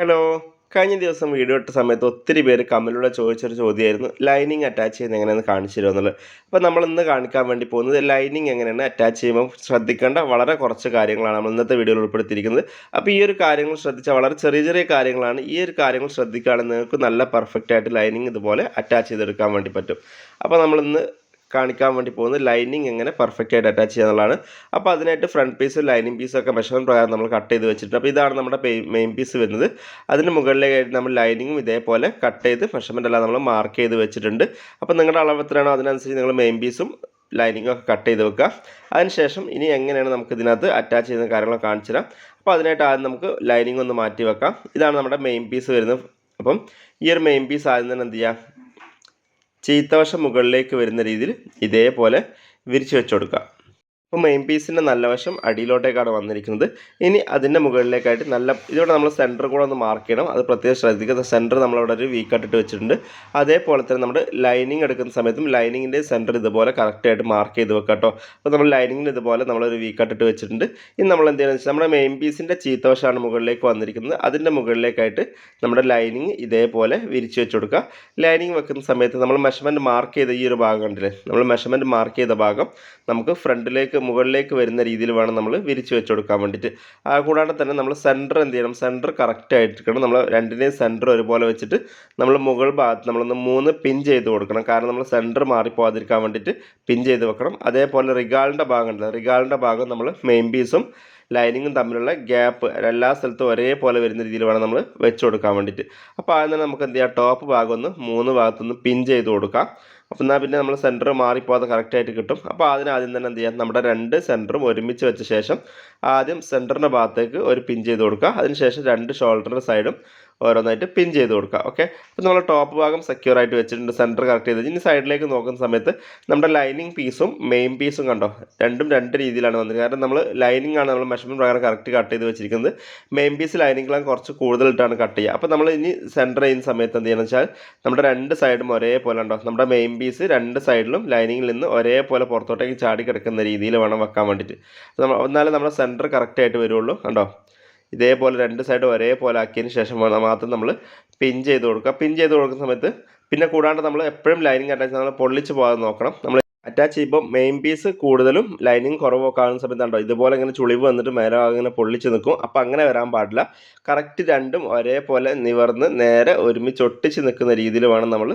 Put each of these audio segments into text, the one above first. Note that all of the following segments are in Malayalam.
ഹലോ കഴിഞ്ഞ ദിവസം വീഡിയോ ഇട്ട സമയത്ത് ഒത്തിരി പേര് കമലിലൂടെ ചോദിച്ചൊരു ചോദ്യമായിരുന്നു. ലൈനിങ് അറ്റാച്ച് ചെയ്യുന്നത് എങ്ങനെയാണ് കാണിച്ചു തരുമോ എന്നുള്ളത്. അപ്പോൾ നമ്മൾ ഇന്ന് കാണിക്കാൻ വേണ്ടി പോകുന്നത് ലൈനിങ് എങ്ങനെയാണ് അറ്റാച്ച് ചെയ്യുമ്പോൾ ശ്രദ്ധിക്കേണ്ട വളരെ കുറച്ച് കാര്യങ്ങളാണ് നമ്മൾ ഇന്നത്തെ വീഡിയോയിൽ ഉൾപ്പെടുത്തിയിരിക്കുന്നത്. അപ്പോൾ ഈ ഒരു കാര്യങ്ങൾ ശ്രദ്ധിച്ചാൽ വളരെ ചെറിയ ചെറിയ കാര്യങ്ങളാണ് ഈ ഒരു കാര്യങ്ങൾ ശ്രദ്ധിക്കുകയാണെങ്കിൽ നിങ്ങൾക്ക് നല്ല പെർഫെക്റ്റ് ആയിട്ട് ലൈനിങ് ഇതുപോലെ അറ്റാച്ച് ചെയ്തെടുക്കാൻ വേണ്ടി പറ്റും. അപ്പോൾ നമ്മളിന്ന് കാണിക്കാൻ വേണ്ടി പോകുന്നത് ലൈനിങ് എങ്ങനെ പെർഫെക്റ്റ് ആയിട്ട് അറ്റാച്ച് ചെയ്യാന്നുള്ളതാണ്. അപ്പോൾ അതിനായിട്ട് ഫ്രണ്ട് പീസും ലൈനിങ് പീസും ഒക്കെ മെഷർമെന്റ് പ്രകാരം നമ്മൾ കട്ട് ചെയ്ത് വെച്ചിട്ടുണ്ട്. അപ്പോൾ ഇതാണ് നമ്മുടെ മെയിൻ പീസ് വരുന്നത്. അതിന് മുകളിലേക്കായിട്ട് നമ്മൾ ലൈനിങ്ങും ഇതേപോലെ കട്ട് ചെയ്ത് മെഷർമെന്റ് എല്ലാം നമ്മൾ മാർക്ക് ചെയ്ത് വെച്ചിട്ടുണ്ട്. അപ്പോൾ നിങ്ങളുടെ അളവ് എത്രയാണോ അതിനനുസരിച്ച് നിങ്ങൾ മെയിൻ പീസും ലൈനിങ്ങും ഒക്കെ കട്ട് ചെയ്ത് വെക്കുക. അതിനുശേഷം ഇനി എങ്ങനെയാണ് നമുക്ക് ഇതിനകത്ത് അറ്റാച്ച് ചെയ്യുന്ന കാര്യങ്ങൾ കാണിച്ചു തരാം. അപ്പോൾ അതിനായിട്ട് ആദ്യം നമുക്ക് ലൈനിങ് ഒന്ന് മാറ്റി വെക്കാം. ഇതാണ് നമ്മുടെ മെയിൻ പീസ് വരുന്നത്. അപ്പം ഈ ഒരു മെയിൻ പീസ് ആദ്യം തന്നെ എന്ത് ചെയ്യുക? ചീത്തവശം മുകളിലേക്ക് വരുന്ന രീതിയിൽ ഇതേപോലെ വിരിച്ചു വെച്ച് കൊടുക്കുക. അപ്പോൾ മെയിൻ പീസിന്റെ നല്ല വശം അടിയിലോട്ടേക്കാണ് വന്നിരിക്കുന്നത്. ഇനി അതിന്റെ മുകളിലേക്കായിട്ട് നല്ല ഇതോടെ നമ്മൾ സെന്റർ കൂടെ ഒന്ന് മാർക്ക് ചെയ്യണം. അത് പ്രത്യേകം ശ്രദ്ധിക്കുക. സെന്റർ നമ്മളവിടെ ഒരു വീക്കായിട്ടിട്ട് വെച്ചിട്ടുണ്ട്. അതേപോലെ തന്നെ നമ്മൾ ലൈനിങ് എടുക്കുന്ന സമയത്തും ലൈനിങ്ങിന്റെ സെന്റർ ഇതുപോലെ കറക്റ്റായിട്ട് മാർക്ക് ചെയ്ത് വെക്കുക കേട്ടോ. അപ്പോൾ നമ്മൾ ലൈനിങ്ങിന് ഇതുപോലെ നമ്മളൊരു വീക്കായിട്ടിട്ട് വെച്ചിട്ടുണ്ട്. ഇനി നമ്മൾ എന്ത് വെച്ചാൽ നമ്മുടെ മെയിൻ പീസിന്റെ ചീത്തവശമാണ് മുകളിലേക്ക് വന്നിരിക്കുന്നത്. അതിന്റെ മുകളിലേക്കായിട്ട് നമ്മുടെ ലൈനിങ് ഇതേപോലെ വിരിച്ച് വെച്ച് കൊടുക്കുക. ലൈനിങ് വെക്കുന്ന സമയത്ത് നമ്മൾ മെഷർമെന്റ് മാർക്ക് ചെയ്ത ഈ ഒരു ഭാഗം കണ്ടില്ലേ? നമ്മൾ മെഷർമെന്റ് മാർക്ക് ചെയ്ത ഭാഗം നമുക്ക് ഫ്രണ്ടിലേക്ക് മുകളിലേക്ക് വരുന്ന രീതിയിൽ വേണം നമ്മൾ വിരിച്ച് വെച്ച് കൊടുക്കാൻ വേണ്ടിയിട്ട് കൂടാതെ തന്നെ നമ്മൾ സെന്റർ എന്ത് ചെയ്യണം? സെന്റർ കറക്റ്റ് ആയിട്ടിരിക്കണം. നമ്മൾ രണ്ടിനെയും സെന്റർ ഒരുപോലെ വെച്ചിട്ട് നമ്മൾ മുകൾ ഭാഗത്ത് നമ്മളൊന്ന് മൂന്ന് പിൻ ചെയ്ത് കൊടുക്കണം. കാരണം നമ്മൾ സെന്റർ മാറിപ്പോകാതിരിക്കാൻ വേണ്ടിയിട്ട് പിൻ ചെയ്ത് വെക്കണം. അതേപോലെ റിഗാളിന്റെ ഭാഗം ഉണ്ടല്ലോ. റിഗാളിന്റെ ഭാഗം നമ്മൾ മെയിൻ പീസും ലൈനിങ്ങും തമ്മിലുള്ള ഗ്യാപ്പ് എല്ലാ സ്ഥലത്തും ഒരേപോലെ വരുന്ന രീതിയിൽ വേണം നമ്മൾ വെച്ച് കൊടുക്കാൻ വേണ്ടിയിട്ട്. അപ്പോൾ ആദ്യം തന്നെ നമുക്ക് എന്ത് ചെയ്യാം? ടോപ്പ് ഭാഗം ഒന്ന് മൂന്ന് ഭാഗത്തുനിന്ന് പിൻ ചെയ്ത് കൊടുക്കാം. അപ്പോൾ എന്നാൽ പിന്നെ നമ്മൾ സെന്റർ മാറിപ്പോകാതെ കറക്റ്റായിട്ട് കിട്ടും. അപ്പോൾ അതിന് ആദ്യം തന്നെ എന്ത് ചെയ്യാം നമ്മുടെ രണ്ട് സെന്ററും ഒരുമിച്ച് വെച്ച ശേഷം ആദ്യം സെന്ററിന്റെ ഭാഗത്തേക്ക് ഒരു പിൻ ചെയ്ത് കൊടുക്കുക. അതിനുശേഷം രണ്ട് ഷോൾഡറിന്റെ സൈഡും ഓരോന്നായിട്ട് പിൻ ചെയ്ത് കൊടുക്കുക ഓക്കെ അപ്പോൾ നമ്മൾ ടോപ്പ് ഭാഗം സെക്യൂർ ആയിട്ട് വെച്ചിട്ടുണ്ട് സെന്റർ കറക്റ്റ് ചെയ്ത്. ഇനി സൈഡിലേക്ക് നോക്കുന്ന സമയത്ത് നമ്മുടെ ലൈനിങ് പീസും മെയിൻ പീസും കണ്ടോ? രണ്ടും രണ്ട് രീതിയിലാണ് വന്നത്. കാരണം നമ്മൾ ലൈനിങ് ആണ് നമ്മൾ മെഷർമെന്റ് പ്രകാരം കറക്റ്റ് കട്ട് ചെയ്ത് വെച്ചിരിക്കുന്നത്. മെയിൻ പീസ് ലൈനിങ്ങിലാണ് കുറച്ച് കൂടുതലിട്ടാണ് കട്ട് ചെയ്യുക. അപ്പോൾ നമ്മൾ ഇനി സെന്റർ ചെയ്യുന്ന സമയത്ത് എന്ത് ചെയ്യണം വെച്ചാൽ നമ്മുടെ രണ്ട് സൈഡും ഒരേപോലെ ഉണ്ടോ നമ്മുടെ മെയിൻ പീസ് രണ്ട് സൈഡിലും ലൈനിങ്ങിൽ നിന്ന് ഒരേപോലെ പുറത്തോട്ടേക്ക് ചാടി കിടക്കുന്ന രീതിയിൽ വേണം വെക്കാൻ വേണ്ടിയിട്ട്. എന്നാലും നമ്മുടെ സെന്റർ കറക്റ്റായിട്ട് വരുള്ളൂ കണ്ടോ? ഇതേപോലെ രണ്ട് സൈഡ് ഒരേപോലെ ആക്കിയതിന് ശേഷം മാത്രം നമ്മൾ പിൻ ചെയ്ത് കൊടുക്കുക. പിൻ ചെയ്ത് കൊടുക്കുന്ന സമയത്ത് പിന്നെ കൂടാണ്ട് നമ്മൾ എപ്പോഴും ലൈനിങ് അറ്റാച്ച് നമ്മൾ പൊള്ളിച്ച് പോകാതെ നോക്കണം. നമ്മൾ അറ്റാച്ച് ചെയ്യുമ്പോൾ മെയിൻ പീസ് കൂടുതലും ലൈനിങ് കുറവോ കാണുന്ന സമയത്ത് ഉണ്ടോ ഇതുപോലെ ഇങ്ങനെ ചുളിവ് വന്നിട്ട് മേലെ ഇങ്ങനെ പൊള്ളിച്ച് നിൽക്കും. അപ്പോൾ അങ്ങനെ വരാൻ പാടില്ല. കറക്റ്റ് രണ്ടും ഒരേപോലെ നിവർന്ന് നേരെ ഒരുമിച്ച് ഒട്ടിച്ച് നിൽക്കുന്ന രീതിയിൽ വേണം നമ്മൾ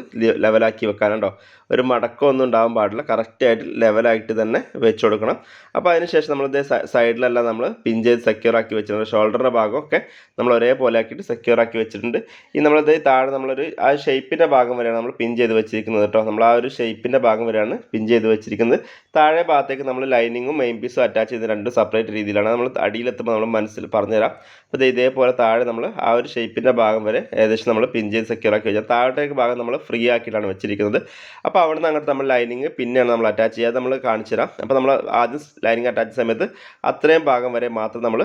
ലെവലാക്കി വെക്കാനുണ്ടോ ഒരു മടക്കമൊന്നും ഉണ്ടാകാൻ പാടില്ല. കറക്റ്റായിട്ട് ലെവലായിട്ട് തന്നെ വെച്ച് കൊടുക്കണം. അപ്പോൾ അതിനുശേഷം നമ്മളിത് സൈഡിലെല്ലാം നമ്മൾ പിൻ ചെയ്ത് സെക്യൂർ ആക്കി വെച്ചിട്ടുണ്ട്. ഷോൾഡറിന്റെ ഭാഗമൊക്കെ നമ്മൾ ഒരേപോലെ ആക്കിയിട്ട് സെക്യൂർ ആക്കി വെച്ചിട്ടുണ്ട്. ഈ നമ്മളിത് താഴെ നമ്മളൊരു ആ ഷേപ്പിന്റെ ഭാഗം വരെയാണ് നമ്മൾ പിൻ ചെയ്ത് വെച്ചിരിക്കുന്നത് കേട്ടോ. നമ്മൾ ആ ഒരു ഷേപ്പിന്റെ ഭാഗം വരെയാണ് പിൻ വെച്ചിരിക്കുന്നത്. താഴെ ഭാഗത്തേക്ക് നമ്മൾ ലൈനിങ്ങും മെയിൻ പീസും അറ്റാച്ച് ചെയ്ത് രണ്ട് സെപ്പറേറ്റ് രീതിയിലാണ് നമ്മൾ അടിയിലെത്തുമ്പോൾ നമ്മൾ മനസ്സിൽ പറഞ്ഞുതരാം. അപ്പോൾ ഇത് ഇതേപോലെ താഴെ നമ്മൾ ആ ഒരു ഷേപ്പിന്റെ ഭാഗം വരെ ഏകദേശം നമ്മൾ പിൻ ചെയ്ത് സെക്യൂർ ആക്കി വെച്ചാൽ താഴത്തേക്ക് ഭാഗം നമ്മൾ ഫ്രീ ആക്കിയിട്ടാണ് വെച്ചിരിക്കുന്നത്. അപ്പോൾ അവിടെ നിന്ന് അങ്ങോട്ട് നമ്മൾ ലൈനിങ് പിന്നെയാണ് നമ്മൾ അറ്റാച്ച് ചെയ്യുക. നമ്മൾ കാണിച്ചു തരാം അപ്പോൾ നമ്മൾ ആദ്യം ലൈനിങ് അറ്റാച്ച് സമയത്ത് അത്രയും ഭാഗം വരെ മാത്രം നമ്മൾ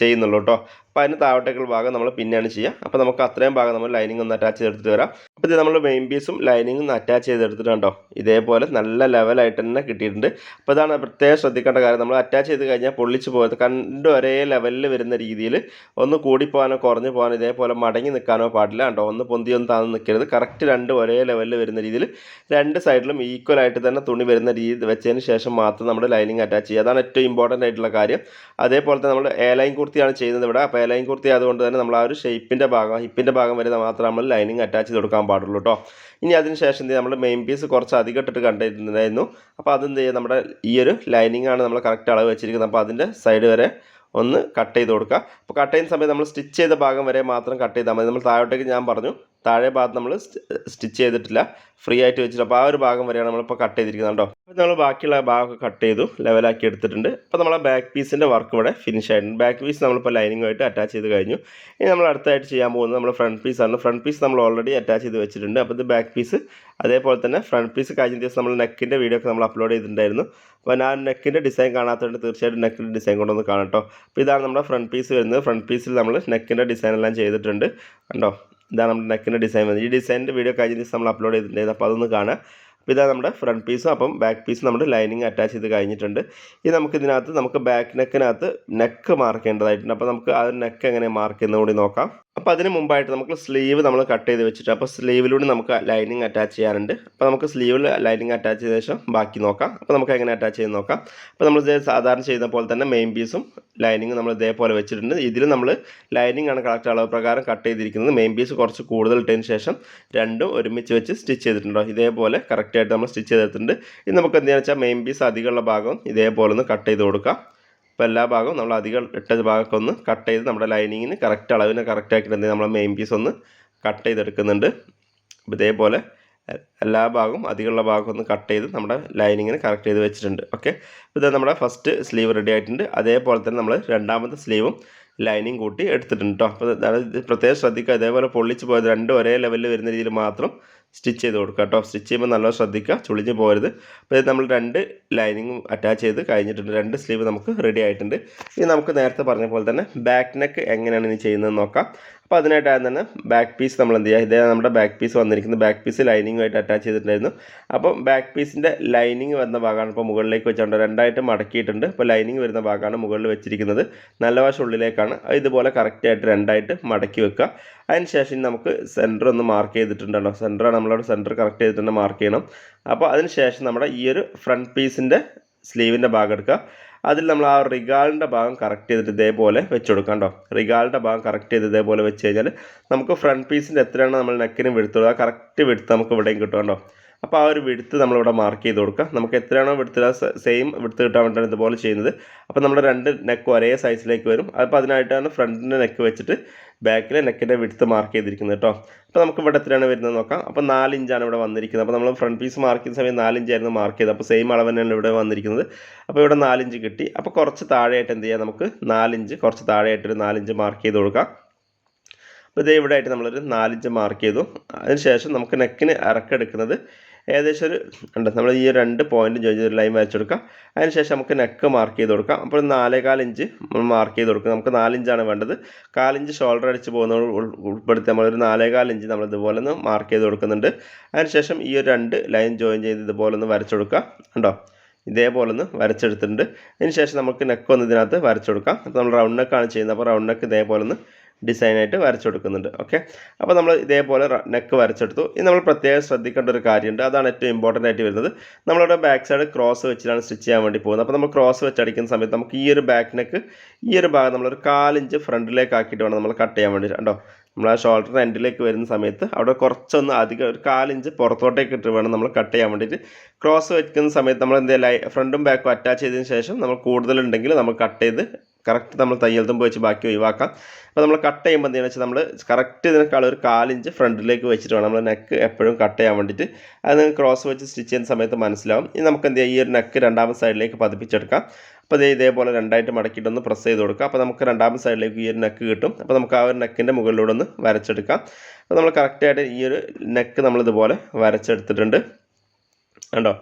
ചെയ്യുന്നുള്ളൂ കേട്ടോ. അപ്പോൾ അതിന് താഴോട്ടേക്കുള്ള ഭാഗം നമ്മൾ പിന്നെയാണ് ചെയ്യുക. അപ്പോൾ നമുക്ക് അത്രയും ഭാഗം നമ്മൾ ലൈനിങ് ഒന്ന് അറ്റാച്ച് ചെയ്തെടുത്തിട്ട് വരാം. അപ്പോൾ ഇത് നമ്മൾ മെയിൻ പീസും ലൈനിങ്ങും അറ്റാച്ച് ചെയ്തെടുത്തിട്ടുണ്ടോ ഇതേപോലെ നല്ല ലെവലായിട്ട് തന്നെ കിട്ടിയിട്ടുണ്ട്. അപ്പോൾ ഇതാണ് പ്രത്യേകം ശ്രദ്ധിക്കേണ്ട കാര്യം. നമ്മൾ അറ്റാച്ച് ചെയ്ത് കഴിഞ്ഞാൽ പൊള്ളിച്ച് പോയത് കണ്ട് ഒരേ ലെവലിൽ വരുന്ന രീതിയിൽ ഒന്ന് കൂടിപ്പോകാനോ കുറഞ്ഞു പോകാനോ ഇതേപോലെ മടങ്ങി നിൽക്കാനോ പാടില്ല. കണ്ടോ ഒന്ന് പൊന്തി ഒന്ന് താന്ന് നിൽക്കരുത്. കറക്റ്റ് രണ്ട് ഒരേ ലെവലിൽ വരുന്ന രീതിയിൽ രണ്ട് സൈഡിലും ഈക്വൽ ആയിട്ട് തന്നെ തുണി വരുന്ന രീതി വെച്ചതിന് ശേഷം മാത്രം നമ്മൾ ലൈനിങ് അറ്റാച്ച് ചെയ്യുക. അതാണ് ഏറ്റവും ഇമ്പോർട്ടന്റ് ആയിട്ടുള്ള കാര്യം. അതേപോലെ തന്നെ നമ്മൾ എ ലൈൻ കുർത്തിയാണ് ചെയ്യുന്നത് ഇവിടെ. അപ്പോൾ എ ലൈൻ കുർത്തി ആയതുകൊണ്ട് തന്നെ നമ്മൾ ആ ഒരു ഷേപ്പിന്റെ ഭാഗം ഹിപ്പിന്റെ ഭാഗം വരെ മാത്രം നമ്മൾ ലൈനിങ് അറ്റാച്ച് ചെയ്ത് കൊടുക്കാൻ പാടുള്ളൂ കേട്ടോ. ഇനി അതിന് ശേഷം നമ്മൾ മെയിൻ പീസ് കുറച്ച് അധികം ഇട്ടിട്ട് കണ്ടിട്ടുണ്ടായിരുന്നു അപ്പോൾ അതെന്ത് നമ്മുടെ ഈ ഒരു ലൈനിങ് ആണ് നമ്മൾ കറക്റ്റ് അളവ് വെച്ചിരിക്കുന്നത്. അപ്പോൾ അതിന്റെ സൈഡ് വരെ ഒന്ന് കട്ട് ചെയ്ത് കൊടുക്കുക. അപ്പോൾ കട്ട് ചെയ്യുന്ന സമയത്ത് നമ്മൾ സ്റ്റിച്ച് ചെയ്ത ഭാഗം വരെ മാത്രം കട്ട് ചെയ്താൽ മതി. നമ്മൾ താഴോട്ടേക്ക് ഞാൻ പറഞ്ഞു താഴെ ഭാഗത്ത് നമ്മൾ സ്റ്റിച്ച് ചെയ്തിട്ടില്ല. ഫ്രീ ആയിട്ട് വെച്ചിട്ട്. അപ്പോൾ ആ ഒരു ഭാഗം വരെയാണ് നമ്മളിപ്പോൾ കട്ട് ചെയ്തിരിക്കുന്നത് കേട്ടോ അപ്പോൾ നമ്മൾ ബാക്കിയുള്ള ഭാഗമൊക്കെ കട്ട് ചെയ്തു ലെവലാക്കി എടുത്തിട്ടുണ്ട്. അപ്പോൾ നമ്മളെ ബാക്ക് പീസിന്റെ വർക്ക് ഇവിടെ ഫിനിഷ് ആയിട്ടുണ്ട്. ബാക്ക് പീസ് നമ്മളിപ്പോൾ ലൈനിങ്ങുമായിട്ട് അറ്റാച്ച് ചെയ്ത് കഴിഞ്ഞു. ഇനി നമ്മൾ അടുത്തായിട്ട് ചെയ്യാൻ പോകുന്നത് നമ്മൾ ഫ്രണ്ട് പീസാണ് ഫ്രണ്ട് പീസ് നമ്മൾ ഓൾറെഡി അറ്റാച്ച് ചെയ്ത് വെച്ചിട്ടുണ്ട്. അപ്പോൾ ഇത് ബാക്ക് പീസ് അതേപോലെ തന്നെ ഫ്രണ്ട് പീസ് കഴിഞ്ഞ ദിവസം നമ്മൾ നെക്കിന്റെ വീഡിയോ ഒക്കെ നമ്മൾ അപ്ലോഡ് ചെയ്തിട്ടുണ്ടായിരുന്നു. അപ്പോൾ ഞാൻ നെക്കിന്റെ ഡിസൈൻ കാണാത്തതുകൊണ്ട് തീർച്ചയായിട്ടും നെക്കിന്റെ ഡിസൈൻ കൊണ്ടൊന്ന് കാണട്ടോ അപ്പോൾ ഇതാണ് നമ്മുടെ ഫ്രണ്ട് പീസ് വരുന്നത്. ഫ്രണ്ട് പീസിൽ നമ്മൾ നെക്കിന്റെ ഡിസൈൻ എല്ലാം ചെയ്തിട്ടുണ്ട്. കണ്ടോ? ഇതാണ് നമ്മുടെ നെക്കിന്റെ ഡിസൈൻ വരുന്നത്. ഈ ഡിസൈനിന്റെ വീഡിയോ കഴിഞ്ഞ ദിവസം നമ്മൾ അപ്ലോഡ് ചെയ്തിട്ടുണ്ടായിരുന്നു. അപ്പോൾ അതൊന്ന് കാണാം. ഇതാണ് നമ്മുടെ ഫ്രണ്ട് പീസും അപ്പം ബാക്ക് പീസും നമ്മുടെ ലൈനിങ് അറ്റാച്ച് ചെയ്ത് കഴിഞ്ഞിട്ടുണ്ട്. ഇനി നമുക്ക് ഇതിനകത്ത് നമുക്ക് ബാക്ക് നെക്കിനകത്ത് നെക്ക് മാർക്ക് ചെയ്യേണ്ടതായിട്ടുണ്ട്. അപ്പോൾ നമുക്ക് ആ നെക്ക് എങ്ങനെ മാർക്ക് ചെയ്യുന്നത് കൂടി നോക്കാം. അപ്പോൾ അതിന് മുമ്പായിട്ട് നമുക്ക് സ്ലീവ് നമ്മൾ കട്ട് ചെയ്ത് വെച്ചിട്ട് അപ്പോൾ സ്ലീവിലൂടെ നമുക്ക് ലൈനിങ് അറ്റാച്ച് ചെയ്യാനുണ്ട്. അപ്പോൾ നമുക്ക് സ്ലീവിൽ ലൈനിങ് അറ്റാച്ച് ചെയ്ത ശേഷം ബാക്കി നോക്കാം. അപ്പോൾ നമുക്ക് എങ്ങനെ അറ്റാച്ച് ചെയ്ത് നോക്കാം. അപ്പോൾ നമ്മൾ സാധാരണ ചെയ്യുന്ന പോലെ തന്നെ മെയിൻ പീസും ലൈനിങ് നമ്മൾ ഇതേപോലെ വെച്ചിട്ടുണ്ട്. ഇതിൽ നമ്മൾ ലൈനിങ് ആണ് കറക്റ്റ് അളവ് പ്രകാരം കട്ട് ചെയ്തിരിക്കുന്നത്. മെയിൻ പീസ് കുറച്ച് കൂടുതൽ ഇട്ടതിന് ശേഷം രണ്ടും ഒരുമിച്ച് വെച്ച് സ്റ്റിച്ച് ചെയ്തിട്ടുണ്ടോ? ഇതേപോലെ കറക്റ്റായിട്ട് നമ്മൾ സ്റ്റിച്ച് ചെയ്തിട്ടുണ്ട് ഇനി നമുക്ക് എന്താണെന്ന് വെച്ചാൽ മെയിൻ പീസ് അധികമുള്ള ഭാഗം ഇതേപോലെ ഒന്ന് കട്ട് ചെയ്ത് കൊടുക്കാം. അപ്പോൾ എല്ലാ ഭാഗവും നമ്മൾ അധികം ഇട്ട ഭാഗമൊക്കെ ഒന്ന് കട്ട് ചെയ്ത് നമ്മുടെ ലൈനിങ്ങിന് കറക്റ്റ് അളവിനെ കറക്റ്റ് ആക്കിയിട്ട് എന്ത് നമ്മൾ മെയിൻ പീസ് ഒന്ന് കട്ട് ചെയ്തെടുക്കുന്നുണ്ട്. ഇതേപോലെ എല്ലാ ഭാഗവും അധികമുള്ള ഭാഗം ഒന്ന് കട്ട് ചെയ്ത് നമ്മുടെ ലൈനിങ്ങിന് കറക്റ്റ് ചെയ്ത് വെച്ചിട്ടുണ്ട്. ഓക്കെ ഇത് നമ്മുടെ ഫസ്റ്റ് സ്ലീവ് റെഡി ആയിട്ടുണ്ട്. അതേപോലെ തന്നെ നമ്മൾ രണ്ടാമത്തെ സ്ലീവും ലൈനിങ് കൂട്ടി എടുത്തിട്ടുണ്ട് കേട്ടോ അപ്പോൾ പ്രത്യേകം ശ്രദ്ധിക്കുക. ഇതേപോലെ പൊള്ളിച്ച് പോയത് രണ്ടും ഒരേ ലെവലിൽ വരുന്ന രീതിയിൽ മാത്രം സ്റ്റിച്ച് ചെയ്ത് കൊടുക്കുക കേട്ടോ. സ്റ്റിച്ച് ചെയ്യുമ്പോൾ നല്ല ശ്രദ്ധിക്കുക. ചുളിഞ്ഞ് പോകരുത്. അപ്പോൾ നമ്മൾ രണ്ട് ലൈനിങ്ങും അറ്റാച്ച് ചെയ്ത് കഴിഞ്ഞിട്ടുണ്ട്. രണ്ട് സ്ലീവ് നമുക്ക് റെഡി ആയിട്ടുണ്ട്. ഇനി നമുക്ക് നേരത്തെ പറഞ്ഞ പോലെ തന്നെ ബാക്ക് നെക്ക് എങ്ങനെയാണ് ഇനി ചെയ്യുന്നത് നോക്കാം. അപ്പോൾ അതിനായിട്ടാണ് തന്നെ ബാക്ക് പീസ് നമ്മൾ എന്ത് ചെയ്യുക? ഇതേ നമ്മുടെ ബാക്ക് പീസ് വന്നിരിക്കുന്നത്. ബാക്ക് പീസ് ലൈനിങ്ങുമായിട്ട് അറ്റാച്ച് ചെയ്തിട്ടുണ്ടായിരുന്നു. അപ്പം ബാക്ക് പീസിന്റെ ലൈനിങ് വരുന്ന ഭാഗമാണ് ഇപ്പോൾ മുകളിലേക്ക് വെച്ചുകൊണ്ട് രണ്ടായിട്ട് മടക്കിയിട്ടുണ്ട്. അപ്പോൾ ലൈനിങ് വരുന്ന ഭാഗമാണ് മുകളിൽ വെച്ചിരിക്കുന്നത്. നല്ല വശം ഉള്ളിലേക്കാണ്. ഇതുപോലെ കറക്റ്റായിട്ട് രണ്ടായിട്ട് മടക്കി വെക്കുക. അതിന് ശേഷം നമുക്ക് സെന്റർ ഒന്ന് മാർക്ക് ചെയ്തിട്ടുണ്ടല്ലോ. സെന്ററാണ് നമ്മളവിടെ സെന്റർ കറക്റ്റ് ചെയ്തിട്ടുണ്ട് മാർക്ക് ചെയ്യണം. അപ്പോൾ അതിന് ശേഷം നമ്മുടെ ഈ ഒരു ഫ്രണ്ട് പീസിന്റെ സ്ലീവിന്റെ ഭാഗം എടുക്കുക. അതിൽ നമ്മൾ ആ റിഗാളിന്റെ ഭാഗം കറക്റ്റ് ചെയ്തിട്ട് ഇതേപോലെ വെച്ച് കൊടുക്കാം കേട്ടോ. റിഗാളിന്റെ ഭാഗം കറക്റ്റ് ചെയ്ത് ഇതേപോലെ വെച്ച് കഴിഞ്ഞാൽ നമുക്ക് ഫ്രണ്ട് പീസിന്റെ എത്രയാണ് നമ്മൾ നെക്കിന് വെടുത്തുള്ളത് ആ കറക്റ്റ് വിടുത്ത് നമുക്ക് ഇവിടെയും കിട്ടും കേട്ടോ. അപ്പോൾ ആ ഒരു വിടുത്ത് നമ്മളിവിടെ മാർക്ക് ചെയ്ത് കൊടുക്കുക നമുക്ക് എത്രയാണോ വിടുത്ത് സെയിം വിടുത്ത് കിട്ടാൻ വേണ്ടിയാണ് ഇതുപോലെ ചെയ്യുന്നത്. അപ്പോൾ നമ്മുടെ രണ്ട് നെക്ക് ഒരേ സൈസിലേക്ക് വരും. അപ്പോൾ അതിനായിട്ടാണ് ഫ്രണ്ടിന്റെ നെക്ക് വെച്ചിട്ട് ബാക്കിലെ നെക്കിന്റെ വിടുത്ത് മാർക്ക് ചെയ്തിരിക്കുന്നത് കേട്ടോ. അപ്പോൾ നമുക്ക് ഇവിടെ എത്രയാണ് വരുന്നത് നോക്കാം. അപ്പോൾ നാല് ഇഞ്ചാണ് ഇവിടെ വന്നിരിക്കുന്നത്. അപ്പോൾ നമ്മൾ ഫ്രണ്ട് പീസ് മാർക്ക് ചെയ്യുന്ന സമയം നാലിഞ്ചായിരുന്നു മാർക്ക് ചെയ്തത്. അപ്പോൾ സെയിം അളവ് തന്നെയാണ് ഇവിടെ വന്നിരിക്കുന്നത്. അപ്പോൾ ഇവിടെ നാലിഞ്ച് കിട്ടി. അപ്പോൾ കുറച്ച് താഴെയായിട്ട് എന്ത് ചെയ്യാം നമുക്ക് നാലിഞ്ച് കുറച്ച് താഴെയായിട്ടൊരു നാലിഞ്ച് മാർക്ക് ചെയ്ത് കൊടുക്കാം. അപ്പോൾ ഇതേ ഇവിടെ ആയിട്ട് നമ്മളൊരു നാലിഞ്ച് മാർക്ക് ചെയ്തു. അതിനുശേഷം നമുക്ക് നെക്കിന് ഇറക്കെടുക്കുന്നത് ഏകദേശം ഒരു ഉണ്ട്. നമ്മൾ ഈ രണ്ട് പോയിന്റ് ജോയിൻ ചെയ്ത് ലൈൻ വരച്ചെടുക്കാം. അതിനുശേഷം നമുക്ക് നെക്ക് മാർക്ക് ചെയ്ത് കൊടുക്കാം. അപ്പോൾ ഒരു നാലേകാൽ ഇഞ്ച് മാർക്ക് ചെയ്ത് കൊടുക്കാം. നമുക്ക് നാലിഞ്ചാണ് വേണ്ടത്. കാലിഞ്ച് ഷോൾഡർ അടിച്ച് പോകുന്നത് ഉൾ- ഉൾപ്പെടുത്തി നമ്മളൊരു നാലേകാൽ ഇഞ്ച് നമ്മൾ ഇതുപോലെ ഒന്ന് മാർക്ക് ചെയ്ത് കൊടുക്കുന്നുണ്ട്. അതിനുശേഷം ഈ ഒരു രണ്ട് ലൈൻ ജോയിൻ ചെയ്ത് ഇതുപോലെ ഒന്ന് വരച്ചു കൊടുക്കുക ഉണ്ടോ ഇതേപോലെ ഒന്ന് വരച്ചെടുത്തിട്ടുണ്ട്. അതിന് ശേഷം നമുക്ക് നെക്ക് ഒന്ന് ഇതിനകത്ത് വരച്ചു കൊടുക്കാം. അപ്പോൾ നമ്മൾ റൗണ്ട് നെക്കാണ് ചെയ്യുന്നത്. അപ്പോൾ റൗണ്ട് നെക്ക് ഇതേപോലെ ഒന്ന് ഡിസൈനായിട്ട് വരച്ചു കൊടുക്കുന്നുണ്ട് ഓക്കെ? അപ്പോൾ നമ്മൾ ഇതേപോലെ നെക്ക് വരച്ചെടുത്തു. ഇനി നമ്മൾ പ്രത്യേകം ശ്രദ്ധിക്കേണ്ട ഒരു കാര്യമുണ്ട്. അതാണ് ഏറ്റവും ഇമ്പോർട്ടന്റ് ആയിട്ട് വരുന്നത്. നമ്മളുടെ ബാക്ക് സൈഡ് ക്രോസ് വെച്ചിട്ടാണ് സ്റ്റിച്ച് ചെയ്യാൻ വേണ്ടി പോകുന്നത്. അപ്പോൾ നമ്മൾ ക്രോസ് വെച്ചടിക്കുന്ന സമയത്ത് നമുക്ക് ഈ ഒരു ബാക്ക് നെക്ക് ഈ ഒരു ഭാഗം നമ്മളൊരു കാലിഞ്ച് ഫ്രണ്ടിലേക്ക് ആക്കിയിട്ട് വേണം നമ്മൾ കട്ട് ചെയ്യാൻ വേണ്ടി കണ്ടോ? നമ്മൾ ആ ഷോൾഡർ എൻഡിലേക്ക് വരുന്ന സമയത്ത് അവിടെ കുറച്ചൊന്ന് അധികം ഒരു കാലിഞ്ച് പുറത്തോട്ടേക്ക് ഇട്ട് വേണം നമ്മൾ കട്ട് ചെയ്യാൻ വേണ്ടിയിട്ട്. ക്രോസ് വെക്കുന്ന സമയത്ത് നമ്മൾ എന്തെങ്കിലും ഫ്രണ്ടും ബാക്കും അറ്റാച്ച് ചെയ്തതിന് ശേഷം നമ്മൾ കൂടുതലുണ്ടെങ്കിൽ നമ്മൾ കട്ട് ചെയ്ത് കറക്റ്റ് നമ്മൾ തയ്യൽ തുമ്പ് വെച്ച് ബാക്കി ഒഴിവാക്കാം. അപ്പോൾ നമ്മൾ കട്ട് ചെയ്യുമ്പോൾ എന്താണെന്ന് വെച്ചാൽ നമ്മൾ കറക്റ്റ് ഇതിനേക്കാൾ ഒരു കാലിഞ്ച് ഫ്രണ്ടിലേക്ക് വെച്ചിട്ട് വേണം. നമ്മൾ നെക്ക് എപ്പോഴും കട്ട് ചെയ്യാൻ വേണ്ടിയിട്ട് അത് നിങ്ങൾ ക്രോസ് വെച്ച് സ്റ്റിച്ച് ചെയ്യുന്ന സമയത്ത് മനസ്സിലാവും. ഇനി നമുക്ക് എന്ത് ചെയ്യാം? ഈ ഒരു നെക്ക് രണ്ടാമത്തെ സൈഡിലേക്ക് പതിപ്പിച്ചെടുക്കാം. അപ്പോൾ ഇത് ഇതേപോലെ രണ്ടായിട്ട് മടക്കിയിട്ടൊന്ന് പ്രസ് ചെയ്ത് കൊടുക്കുക. അപ്പോൾ നമുക്ക് രണ്ടാമത്തെ സൈഡിലേക്ക് ഈ ഒരു നെക്ക് കിട്ടും. അപ്പോൾ നമുക്ക് ആ ഒരു നെക്കിന്റെ മുകളിലൂടെ ഒന്ന് വരച്ചെടുക്കാം. അപ്പോൾ നമ്മൾ കറക്റ്റായിട്ട് ഈ ഒരു നെക്ക് നമ്മളിതുപോലെ വരച്ചെടുത്തിട്ടുണ്ട്. കണ്ടോ?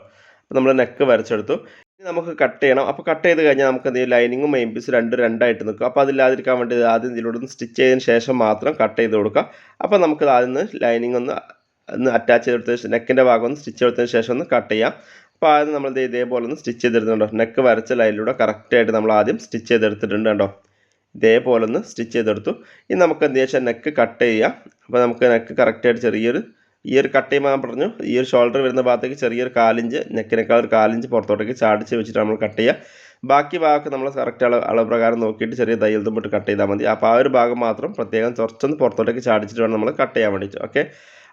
നമ്മൾ നെക്ക് വരച്ചെടുത്തു. ഇനി നമുക്ക് കട്ട് ചെയ്യണം. അപ്പോൾ കട്ട് ചെയ്ത് കഴിഞ്ഞാൽ നമുക്ക് എന്ത് ചെയ്യും? ലൈനിങ്ങും മെയിൻ പീസ് രണ്ടും രണ്ടായിട്ട് നിൽക്കും. അപ്പോൾ അതില്ലാതിരിക്കാൻ വേണ്ടി ആദ്യം ഇതിലൂടെ ഒന്ന് സ്റ്റിച്ച് ചെയ്തതിന് ശേഷം മാത്രം കട്ട് ചെയ്ത് കൊടുക്കുക. അപ്പോൾ നമുക്ക് ആദ്യം ലൈനിങ് ഒന്ന് ഒന്ന് അറ്റാച്ച് ചെയ്തെടുത്ത നെക്കിന്റെ ഭാഗം ഒന്ന് സ്റ്റിച്ച് എടുത്തതിന് ശേഷം ഒന്ന് കട്ട് ചെയ്യാം. അപ്പോൾ ആദ്യം നമ്മൾ ഇതേപോലെ ഒന്ന് സ്റ്റിച്ച് ചെയ്തെടുത്തിട്ടുണ്ടോ നെക്ക് വരച്ച ലൈനിലൂടെ കറക്റ്റായിട്ട് നമ്മൾ ആദ്യം സ്റ്റിച്ച് ചെയ്തെടുത്തിട്ടുണ്ട് കേട്ടോ. ഇതേപോലെ ഒന്ന് സ്റ്റിച്ച് ചെയ്തെടുത്തു. ഇനി നമുക്ക് എന്ത് വെച്ചാൽ നെക്ക് കട്ട് ചെയ്യാം. അപ്പോൾ നമുക്ക് നെക്ക് കറക്റ്റായിട്ട് ചെറിയൊരു ഈ ഒരു കട്ട് ചെയ്യുമ്പോൾ ഞാൻ പറഞ്ഞു ഈ ഒരു ഷോൾഡർ വരുന്ന ഭാഗത്തേക്ക് ചെറിയൊരു കാലിഞ്ച് നെക്കിനേക്കാൾ ഒരു കാലിഞ്ച് പുറത്തോട്ടേക്ക് ചാടിച്ച് വെച്ചിട്ട് നമ്മൾ കട്ട് ചെയ്യുക ബാക്കി ഭാഗമൊക്കെ നമ്മൾ കറക്റ്റ് അളവ് അളവ് പ്രകാരം നോക്കിയിട്ട് ചെറിയ തയ്യൽ തുമ്പിട്ട് കട്ട് ചെയ്താൽ മതി. അപ്പോൾ ആ ഒരു ഭാഗം മാത്രം പ്രത്യേകം കുറച്ചൊന്ന് പുറത്തോട്ടേക്ക് ചാടിച്ചിട്ട് വേണം നമ്മൾ കട്ട് ചെയ്യാൻ വേണ്ടിയിട്ട്. ഓക്കെ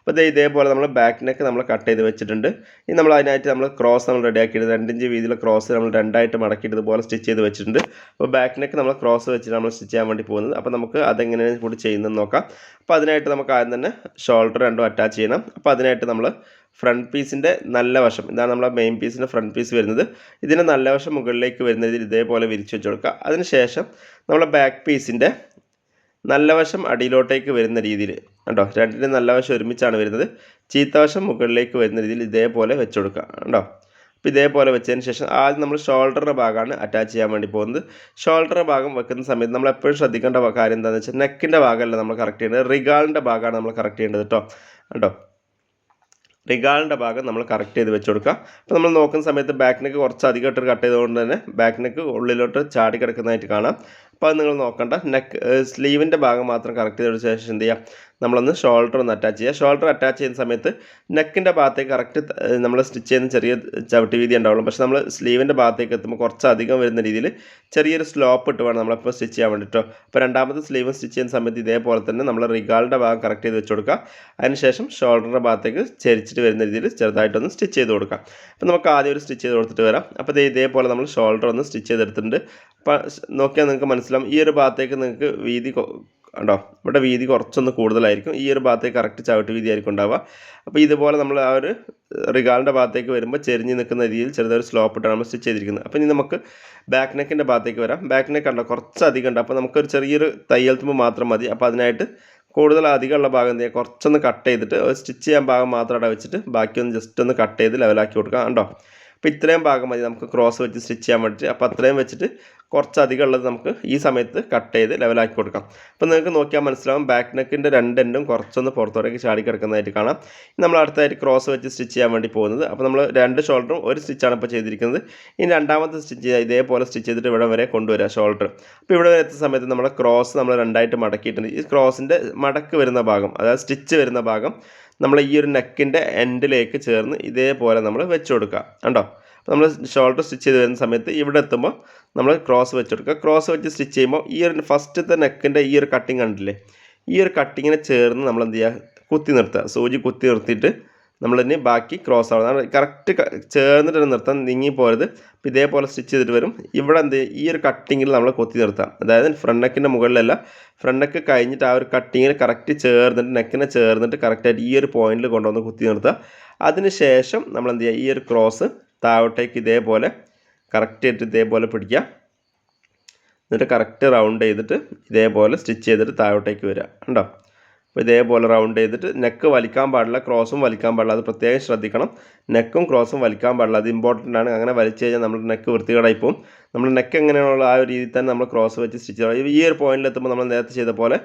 അപ്പോൾ ഇതേ ഇതേപോലെ നമ്മൾ ബാക്ക് നെക്ക് നമ്മൾ കട്ട് ചെയ്ത് വെച്ചിട്ടുണ്ട്. ഇനി നമ്മൾ അതിനായിട്ട് നമ്മൾ ക്രോസ് നമ്മൾ റെഡിയാക്കിയിട്ട് രണ്ടിഞ്ച് വീതിയിലെ ക്രോസ് നമ്മൾ രണ്ടായിട്ട് മടക്കിയിട്ട് ഇതുപോലെ സ്റ്റിച്ച് ചെയ്ത് വെച്ചിട്ടുണ്ട്. അപ്പോൾ ബാക്ക് നെക്ക് നമ്മൾ ക്രോസ് വെച്ചിട്ട് നമ്മൾ സ്റ്റിച്ച് ചെയ്യാൻ വേണ്ടി പോകുന്നത്. അപ്പോൾ നമുക്ക് അതെങ്ങനെയാണ് കൂടി ചെയ്യുന്നതെന്ന് നോക്കാം. അപ്പോൾ അതിനായിട്ട് നമുക്ക് ആദ്യം തന്നെ ഷോൾഡർ രണ്ടും അറ്റാച്ച് ചെയ്യണം. അപ്പോൾ അതിനായിട്ട് നമ്മൾ ഫ്രണ്ട് പീസിന്റെ നല്ല വശം ഇതാണ് നമ്മളെ മെയിൻ പീസിന്റെ ഫ്രണ്ട് പീസ് വരുന്നത്. ഇതിന്റെ നല്ല വശം മുകളിലേക്ക് വരുന്ന രീതിയിൽ ഇതേപോലെ വിരിച്ച് വെച്ച് കൊടുക്കുക. അതിനുശേഷം നമ്മളെ ബാക്ക് പീസിന്റെ നല്ല വശം അടിയിലോട്ടേക്ക് വരുന്ന രീതിയിൽ കണ്ടോ? രണ്ടിന്റെ നല്ല വശം ഒരുമിച്ചാണ് വരുന്നത്. ചീത്ത വശം മുകളിലേക്ക് വരുന്ന രീതിയിൽ ഇതേപോലെ വെച്ച് കൊടുക്കുക കണ്ടോ? അപ്പോൾ ഇതേപോലെ വെച്ചതിന് ശേഷം ആദ്യം നമ്മൾ ഷോൾഡറിന്റെ ഭാഗമാണ് അറ്റാച്ച് ചെയ്യാൻ വേണ്ടി പോകുന്നത്. ഷോൾഡറിന്റെ ഭാഗം വെക്കുന്ന സമയത്ത് നമ്മൾ എപ്പോഴും ശ്രദ്ധിക്കേണ്ട കാര്യം എന്താണെന്ന് വെച്ചാൽ നെക്കിന്റെ ഭാഗമല്ല നമ്മൾ കറക്റ്റ് ചെയ്യേണ്ടത്. റിഗാളിന്റെ ഭാഗമാണ് നമ്മൾ കറക്റ്റ് ചെയ്യേണ്ടത് കേട്ടോ കണ്ടോ? റിഗാളിന്റെ ഭാഗം നമ്മൾ കറക്റ്റ് ചെയ്ത് വെച്ച് കൊടുക്കുക അപ്പോൾ നമ്മൾ നോക്കുന്ന സമയത്ത് ബാക്ക് നെക്ക് കുറച്ച് അധികമായിട്ട് കട്ട് ചെയ്തുകൊണ്ട് തന്നെ ബാക്ക് നെക്ക് ഉള്ളിലോട്ട് ചാടി കിടക്കുന്നതായിട്ട് കാണാം. അപ്പോൾ അത് നിങ്ങൾ നോക്കണ്ട. നെക്ക് സ്ലീവിന്റെ ഭാഗം മാത്രം കറക്റ്റ് ചെയ്തതിന് ശേഷം എന്ത് ചെയ്യുക നമ്മളൊന്ന് ഷോൾഡർ ഒന്ന് അറ്റാച്ച് ചെയ്യുക. ഷോൾഡർ അറ്റാച്ച് ചെയ്യുന്ന സമയത്ത് നെക്കിന്റെ ഭാഗത്തേക്ക് കറക്റ്റ് നമ്മൾ സ്റ്റിച്ച് ചെയ്യുന്ന ചെറിയ ചവിട്ടി വീതി ഉണ്ടാവുള്ളൂ. പക്ഷേ നമ്മൾ സ്ലീവിന്റെ ഭാഗത്തേക്ക് എത്തുമ്പോൾ കുറച്ചധികം വരുന്ന രീതിയിൽ ചെറിയൊരു സ്ലോപ്പ് ഇട്ട് വേണം നമ്മളിപ്പോൾ സ്റ്റിച്ച് ചെയ്യാൻ വേണ്ടിയിട്ടോ അപ്പോൾ രണ്ടാമത്തെ സ്ലീവ് സ്റ്റിച്ച് ചെയ്യുന്ന സമയത്ത് ഇതേപോലെ തന്നെ നമ്മൾ റിഗാളിന്റെ ഭാഗം കറക്റ്റ് ചെയ്ത് വെച്ച് കൊടുക്കുക. അതിനുശേഷം ഷോൾഡറിന്റെ ഭാഗത്തേക്ക് ചരിച്ചിട്ട് വരുന്ന രീതിയിൽ ചെറുതായിട്ടൊന്ന് സ്റ്റിച്ച് ചെയ്ത് കൊടുക്കാം അപ്പോൾ നമുക്ക് ആദ്യം ഒരു സ്റ്റിച്ച് ചെയ്ത് കൊടുത്തിട്ട് വരാം. അപ്പോൾ ഇതേപോലെ നമ്മൾ ഷോൾഡർ ഒന്ന് സ്റ്റിച്ച് ചെയ്തെടുത്തിട്ടുണ്ട്. അപ്പോൾ നോക്കിയാൽ നിങ്ങൾക്ക് മനസ്സിലാവും. ഈ ഒരു ഭാഗത്തേക്ക് നിങ്ങൾക്ക് വീതി കണ്ടോ? ഇവിടെ വീതി കുറച്ചൊന്ന് കൂടുതലായിരിക്കും. ഈ ഒരു ഭാഗത്തേക്ക് കറക്റ്റ് ചവിട്ട് വീതി ആയിരിക്കും ഉണ്ടാവുക. അപ്പോൾ ഇതുപോലെ നമ്മൾ ആ ഒരു റിഗാളിന്റെ ഭാഗത്തേക്ക് വരുമ്പോൾ ചെരിഞ്ഞ് നിൽക്കുന്ന രീതിയിൽ ചെറുതൊരു സ്ലോപ്പ് ഇട്ടാണ് നമ്മൾ സ്റ്റിച്ച് ചെയ്തിരിക്കുന്നത്. അപ്പോൾ ഇനി നമുക്ക് ബാക്ക് നെക്കിന്റെ ഭാഗത്തേക്ക് വരാം. ബാക്ക് നെക്ക് ഉണ്ടോ കുറച്ച് അധികം ഉണ്ട്. അപ്പോൾ നമുക്കൊരു ചെറിയൊരു തയ്യൽ തുമ്പ് മാത്രം മതി. അപ്പോൾ അതിനായിട്ട് കൂടുതൽ അധികമുള്ള ഭാഗം എന്ത് ചെയ്യുക? കുറച്ചൊന്ന് കട്ട് ചെയ്തിട്ട് സ്റ്റിച്ച് ചെയ്യാൻ ഭാഗം മാത്രം അവിടെ വെച്ചിട്ട് ബാക്കിയൊന്ന് ജസ്റ്റ് ഒന്ന് കട്ട് ചെയ്ത് ലെവലാക്കി കൊടുക്കാം കണ്ടോ? അപ്പോൾ ഇത്രയും ഭാഗം മതി നമുക്ക് ക്രോസ് വെച്ച് സ്റ്റിച്ച് ചെയ്യാൻ വേണ്ടിയിട്ട്. അപ്പോൾ അത്രയും വെച്ചിട്ട് കുറച്ച് അധികം ഉള്ളത് നമുക്ക് ഈ സമയത്ത് കട്ട് ചെയ്ത് ലെവലാക്കി കൊടുക്കാം. അപ്പോൾ നിങ്ങൾക്ക് നോക്കിയാൽ മനസ്സിലാവും ബാക്ക് നെക്കിന്റെ രണ്ട് എൻഡും കുറച്ചൊന്ന് പുറത്തോട്ടേക്ക് ചാടി കിടക്കുന്നതായിട്ട് കാണാം നമ്മൾ അടുത്തായിട്ട് ക്രോസ് വെച്ച് സ്റ്റിച്ച് ചെയ്യാൻ വേണ്ടി പോകുന്നത്. അപ്പോൾ നമ്മൾ രണ്ട് ഷോൾഡറും ഒരു സ്റ്റിച്ചാണ് ഇപ്പോൾ ചെയ്തിരിക്കുന്നത്. ഇനി രണ്ടാമത്തെ സ്റ്റിച്ച് ഇതേപോലെ സ്റ്റിച്ച് ചെയ്തിട്ട് ഇവിടെ വരെ കൊണ്ടുവരിക ഷോൾഡർ അപ്പോൾ ഇവിടെ വരെ എത്തുന്ന സമയത്ത് നമ്മൾ ക്രോസ് നമ്മൾ രണ്ടായിട്ട് മടക്കിയിട്ടുണ്ട്. ഈ ക്രോസിന്റെ മടക്ക് വരുന്ന ഭാഗം അതായത് സ്റ്റിച്ച് വരുന്ന ഭാഗം നമ്മൾ ഈ ഒരു നെക്കിന്റെ എൻഡിലേക്ക് ചേർന്ന് ഇതേപോലെ നമ്മൾ വെച്ച് കൊടുക്കുക. കണ്ടോ? നമ്മൾ ഷോൾഡർ സ്റ്റിച്ച് ചെയ്ത് വരുന്ന സമയത്ത് ഇവിടെ എത്തുമ്പോൾ നമ്മൾ ക്രോസ് വെച്ചെടുക്കുക. ക്രോസ് വെച്ച് സ്റ്റിച്ച് ചെയ്യുമ്പോൾ ഈ ഒരു ഫസ്റ്റത്തെ നെക്കിന്റെ ഈ ഒരു കട്ടിങ് കണ്ടില്ലേ? ഈ ഒരു കട്ടിങ്ങിനെ ചേർന്ന് നമ്മൾ എന്ത് ചെയ്യുക? കുത്തി നിർത്തുക. സൂചി കുത്തി നിർത്തിയിട്ട് നമ്മളിനി ബാക്കി ക്രോസ് ആവുന്നത് കറക്റ്റ് ചേർന്നിട്ട് നിർത്താം നിർത്താൻ നീങ്ങി പോരുത് അപ്പോൾ ഇതേപോലെ സ്റ്റിച്ച് ചെയ്തിട്ട് വരും. ഇവിടെ എന്ത്? ഈ ഒരു കട്ടിങ്ങിൽ നമ്മൾ കൊത്തി നിർത്താം. അതായത് ഫ്രണ്ട് നെക്കിന്റെ മുകളിലല്ല. ഫ്രണ്ട് നെക്ക് കഴിഞ്ഞിട്ട് ആ ഒരു കട്ടിങ്ങിൽ കറക്റ്റ് ചേർന്നിട്ട് നെക്കിനെ ചേർന്നിട്ട് കറക്റ്റായിട്ട് ഈ ഒരു പോയിന്റിൽ കൊണ്ടുവന്ന് കുത്തി നിർത്തുക. അതിന് ശേഷം നമ്മൾ എന്ത് ചെയ്യുക? ഈ ഒരു ക്രോസ് താഴോട്ടേക്ക് ഇതേപോലെ കറക്റ്റ് ചെയ്തിട്ട് ഇതേപോലെ പിടിക്കുക. എന്നിട്ട് കറക്റ്റ് റൗണ്ട് ചെയ്തിട്ട് ഇതേപോലെ സ്റ്റിച്ച് ചെയ്തിട്ട് താഴോട്ടേക്ക് വരിക. ഉണ്ടോ അപ്പോൾ ഇതേപോലെ റൗണ്ട് ചെയ്തിട്ട് നെക്ക് വലിക്കാൻ പാടില്ല ക്രോസും വലിക്കാൻ പാടില്ല. അത് പ്രത്യേകം ശ്രദ്ധിക്കണം. നെക്കും ക്രോസും വലിക്കാൻ പാടില്ല. അത് ഇമ്പോർട്ടന്റ് ആണ്. അങ്ങനെ വലിച്ചു കഴിഞ്ഞാൽ നമ്മുടെ നെക്ക് വൃത്തികേടായി പോകും. നമ്മൾ നെക്ക് എങ്ങനെയാണുള്ള ആ ഒരു രീതിയിൽ തന്നെ നമ്മൾ ക്രോസ് വെച്ച് സ്റ്റിച്ച് ചെയ്യണം ഈ ഒരു പോയിന്റിൽ എത്തുമ്പോൾ നമ്മൾ നേരത്തെ ചെയ്ത പോലെ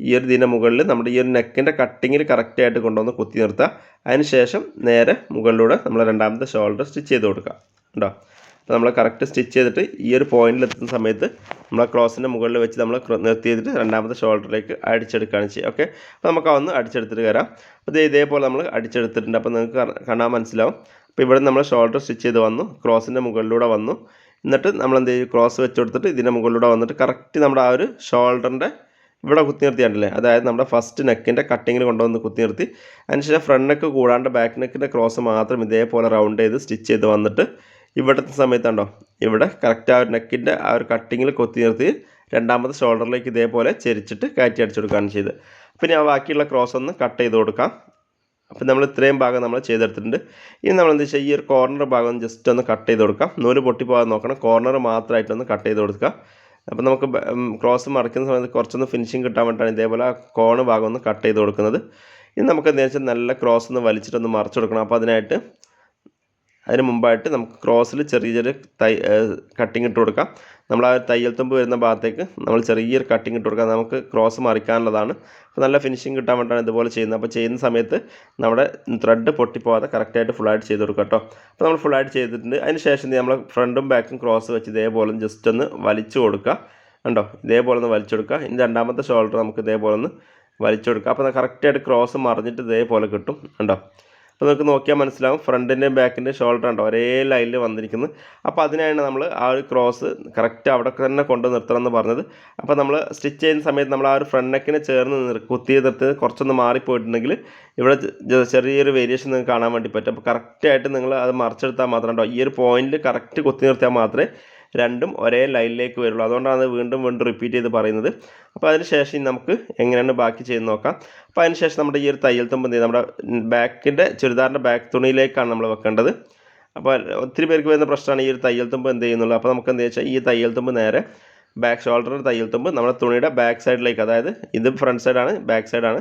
ഈ ഒരു ഇതിന്റെ മുകളിൽ നമ്മുടെ ഈ ഒരു നെക്കിന്റെ കട്ടിങ്ങിൽ കറക്റ്റായിട്ട് കൊണ്ടുവന്ന് കുത്തി നിർത്തുക. അതിന് ശേഷം നേരെ മുകളിലൂടെ നമ്മൾ രണ്ടാമത്തെ ഷോൾഡർ സ്റ്റിച്ച് ചെയ്ത് കൊടുക്കുക. ഉണ്ടോ അപ്പോൾ നമ്മൾ കറക്റ്റ് സ്റ്റിച്ച് ചെയ്തിട്ട് ഈ ഒരു പോയിന്റിൽ എത്തുന്ന സമയത്ത് നമ്മൾ ക്രോസിന്റെ മുകളിൽ വെച്ച് നമ്മൾ നിർത്തി ചെയ്തിട്ട് രണ്ടാമത്തെ ഷോൾഡറിലേക്ക് അടിച്ചെടുക്കുകയാണ് ചെയ്യുക. ഓക്കെ അപ്പോൾ നമുക്ക് അതൊന്ന് അടിച്ചെടുത്തിട്ട് വരാം. അപ്പോൾ ഇതേപോലെ നമ്മൾ അടിച്ചെടുത്തിട്ടുണ്ട്. അപ്പോൾ നിങ്ങൾക്ക് കാണ- കാണാൻ മനസ്സിലാവും. അപ്പോൾ ഇവിടെ നമ്മൾ ഷോൾഡർ സ്റ്റിച്ച് ചെയ്ത് വന്നു. ക്രോസിന്റെ മുകളിലൂടെ വന്നു. എന്നിട്ട് നമ്മൾ എന്ത് ചെയ്യും ക്രോസ് വെച്ച് കൊടുത്തിട്ട് ഇതിന്റെ മുകളിലൂടെ വന്നിട്ട് കറക്റ്റ് നമ്മുടെ ആ ഒരു ഷോൾഡറിന്റെ ഇവിടെ കുത്തി നിർത്തിയാണ്ടല്ലേ അതായത് നമ്മുടെ ഫസ്റ്റ് നെക്കിന്റെ കട്ടിങ്ങിൽ കൊണ്ടുവന്ന് കുത്തി നിർത്തി. അതിനുശേഷം ഫ്രണ്ട് നെക്ക് കൂടാണ്ട് ബാക്ക് നെക്കിന്റെ ക്രോസ് മാത്രം ഇതേപോലെ റൗണ്ട് ചെയ്ത് സ്റ്റിച്ച് ചെയ്ത് വന്നിട്ട് ഇവിടുത്തെ സമയത്തുണ്ടോ? ഇവിടെ കറക്റ്റ് ആ ഒരു നെക്കിന്റെ ആ ഒരു കട്ടിങ്ങിൽ കൊത്തി നിർത്തി രണ്ടാമത്തെ ഷോൾഡറിലേക്ക് ഇതേപോലെ ചെരിച്ചിട്ട് കയറ്റി അടിച്ചു കൊടുക്കുകയാണ് ചെയ്തത്. പിന്നെ ആ ബാക്കിയുള്ള ക്രോസ് ഒന്ന് കട്ട് ചെയ്ത് കൊടുക്കാം. അപ്പം നമ്മൾ ഇത്രയും ഭാഗം നമ്മൾ ചെയ്തെടുത്തിട്ടുണ്ട്. ഇനി നമ്മൾ എന്താ വെച്ചാൽ ഈ ഒരു കോർണർ ഭാഗം ജസ്റ്റ് ഒന്ന് കട്ട് ചെയ്ത് കൊടുക്കാം. നൂൽ പൊട്ടി പോകാൻ നോക്കണം. കോർണർ മാത്രമായിട്ടൊന്ന് കട്ട് ചെയ്ത് കൊടുക്കുക. അപ്പം നമുക്ക് ക്രോസ് മറിക്കുന്ന സമയത്ത് കുറച്ചൊന്ന് ഫിനിഷിങ് കിട്ടാൻ വേണ്ടിയിട്ടാണ് ഇതേപോലെ ആ കോണ് ഭാഗം ഒന്ന് കട്ട് ചെയ്ത് കൊടുക്കുന്നത്. ഇനി നമുക്ക് എന്താ വെച്ചാൽ നല്ല ക്രോസ് ഒന്ന് വലിച്ചിട്ടൊന്ന് മറിച്ചു കൊടുക്കണം. അപ്പോൾ അതിനായിട്ട് അതിന് മുമ്പായിട്ട് നമുക്ക് ക്രോസിൽ ചെറിയ ചെറിയ തൈ കട്ടിങ് ഇട്ട് കൊടുക്കാം. നമ്മൾ ആ തയ്യൽ തുമ്പ് വരുന്ന ഭാഗത്തേക്ക് നമ്മൾ ചെറിയൊരു കട്ടിങ് ഇട്ട് കൊടുക്കാം. നമുക്ക് ക്രോസ് മറിക്കാനുള്ളതാണ്. അപ്പോൾ നല്ല ഫിനിഷിങ് കിട്ടാൻ വേണ്ടിയിട്ടാണ് ഇതുപോലെ ചെയ്യുന്നത്. അപ്പോൾ ചെയ്യുന്ന സമയത്ത് നമ്മുടെ ത്രെഡ് പൊട്ടിപ്പോകാതെ കറക്റ്റായിട്ട് ഫുള്ളായിട്ട് ചെയ്ത് കൊടുക്കുക കേട്ടോ. അപ്പോൾ നമ്മൾ ഫുള്ളായിട്ട് ചെയ്തിട്ടുണ്ട്. അതിന് ശേഷം നമ്മൾ ഫ്രണ്ടും ബാക്കും ക്രോസ് വെച്ച് ഇതേപോലെ ജസ്റ്റ് ഒന്ന് വലിച്ചു കൊടുക്കുക കണ്ടോ? ഇതേപോലെ ഒന്ന് വലിച്ചു കൊടുക്കുക ഇനി രണ്ടാമത്തെ ഷോൾഡർ നമുക്ക് ഇതേപോലെ ഒന്ന് വലിച്ചു കൊടുക്കുക അപ്പോൾ കറക്റ്റായിട്ട് ക്രോസ് മറിഞ്ഞിട്ട് ഇതേപോലെ കിട്ടും. കണ്ടോ? അപ്പോൾ നിങ്ങൾക്ക് നോക്കിയാൽ മനസ്സിലാവും. ഫ്രണ്ടിന്റെയും ബാക്കിന്റെയും ഷോൾഡർ ഉണ്ടോ ഒരേ ലൈനിൽ വന്നിരിക്കുന്നത് അപ്പോൾ അതിനാണ് നമ്മൾ ആ ഒരു ക്രോസ് കറക്റ്റ് അവിടെ തന്നെ കൊണ്ട് നിർത്തണം എന്ന് പറഞ്ഞത്. അപ്പോൾ നമ്മൾ സ്റ്റിച്ച് ചെയ്യുന്ന സമയത്ത് നമ്മൾ ആ ഒരു ഫ്രണ്ട് നെക്കിനെ ചേർന്ന് കുത്തി നിർത്തി കുറച്ചൊന്ന് മാറിപ്പോയിട്ടുണ്ടെങ്കിൽ ഇവിടെ ചെറിയൊരു വേരിയേഷൻ നിങ്ങൾക്ക് കാണാൻ വേണ്ടി പറ്റും. അപ്പോൾ കറക്റ്റായിട്ട് നിങ്ങൾ അത് മറിച്ചെടുത്താൽ മാത്രമേ ഉണ്ടോ ഈ ഒരു പോയിന്റിൽ കറക്റ്റ് കുത്തി നിർത്തിയാൽ മാത്രമേ രണ്ടും ഒരേ ലൈനിലേക്ക് വരുള്ളൂ. അതുകൊണ്ടാണ് അത് വീണ്ടും വീണ്ടും റിപ്പീറ്റ് ചെയ്ത് പറയുന്നത്. അപ്പോൾ അതിനുശേഷം നമുക്ക് എങ്ങനെയാണ് ബാക്കി ചെയ്ത് നോക്കാം. അപ്പോൾ അതിനുശേഷം നമ്മുടെ ഈ ഒരു തയ്യൽ തുമ്പ് നമ്മുടെ ബാക്കിന്റെ ചുരിദാറിന്റെ ബാക്ക് തുണിയിലേക്കാണ് നമ്മൾ വെക്കേണ്ടത്. അപ്പോൾ ഒത്തിരി പേർക്ക് വരുന്ന പ്രശ്നമാണ് ഈ ഒരു തയ്യൽ തുമ്പ് എന്ത് ചെയ്യുന്നുള്ളൂ അപ്പോൾ നമുക്ക് എന്താ വെച്ചാൽ ഈ തയ്യൽ തുമ്പ് നേരെ ബാക്ക് ഷോൾഡർ തയ്യൽ തുമ്പ്. നമ്മുടെ തുണിയുടെ ബാക്ക് സൈഡിലേക്ക് അതായത് ഇത് ഫ്രണ്ട് സൈഡാണ് ബാക്ക് സൈഡാണ്.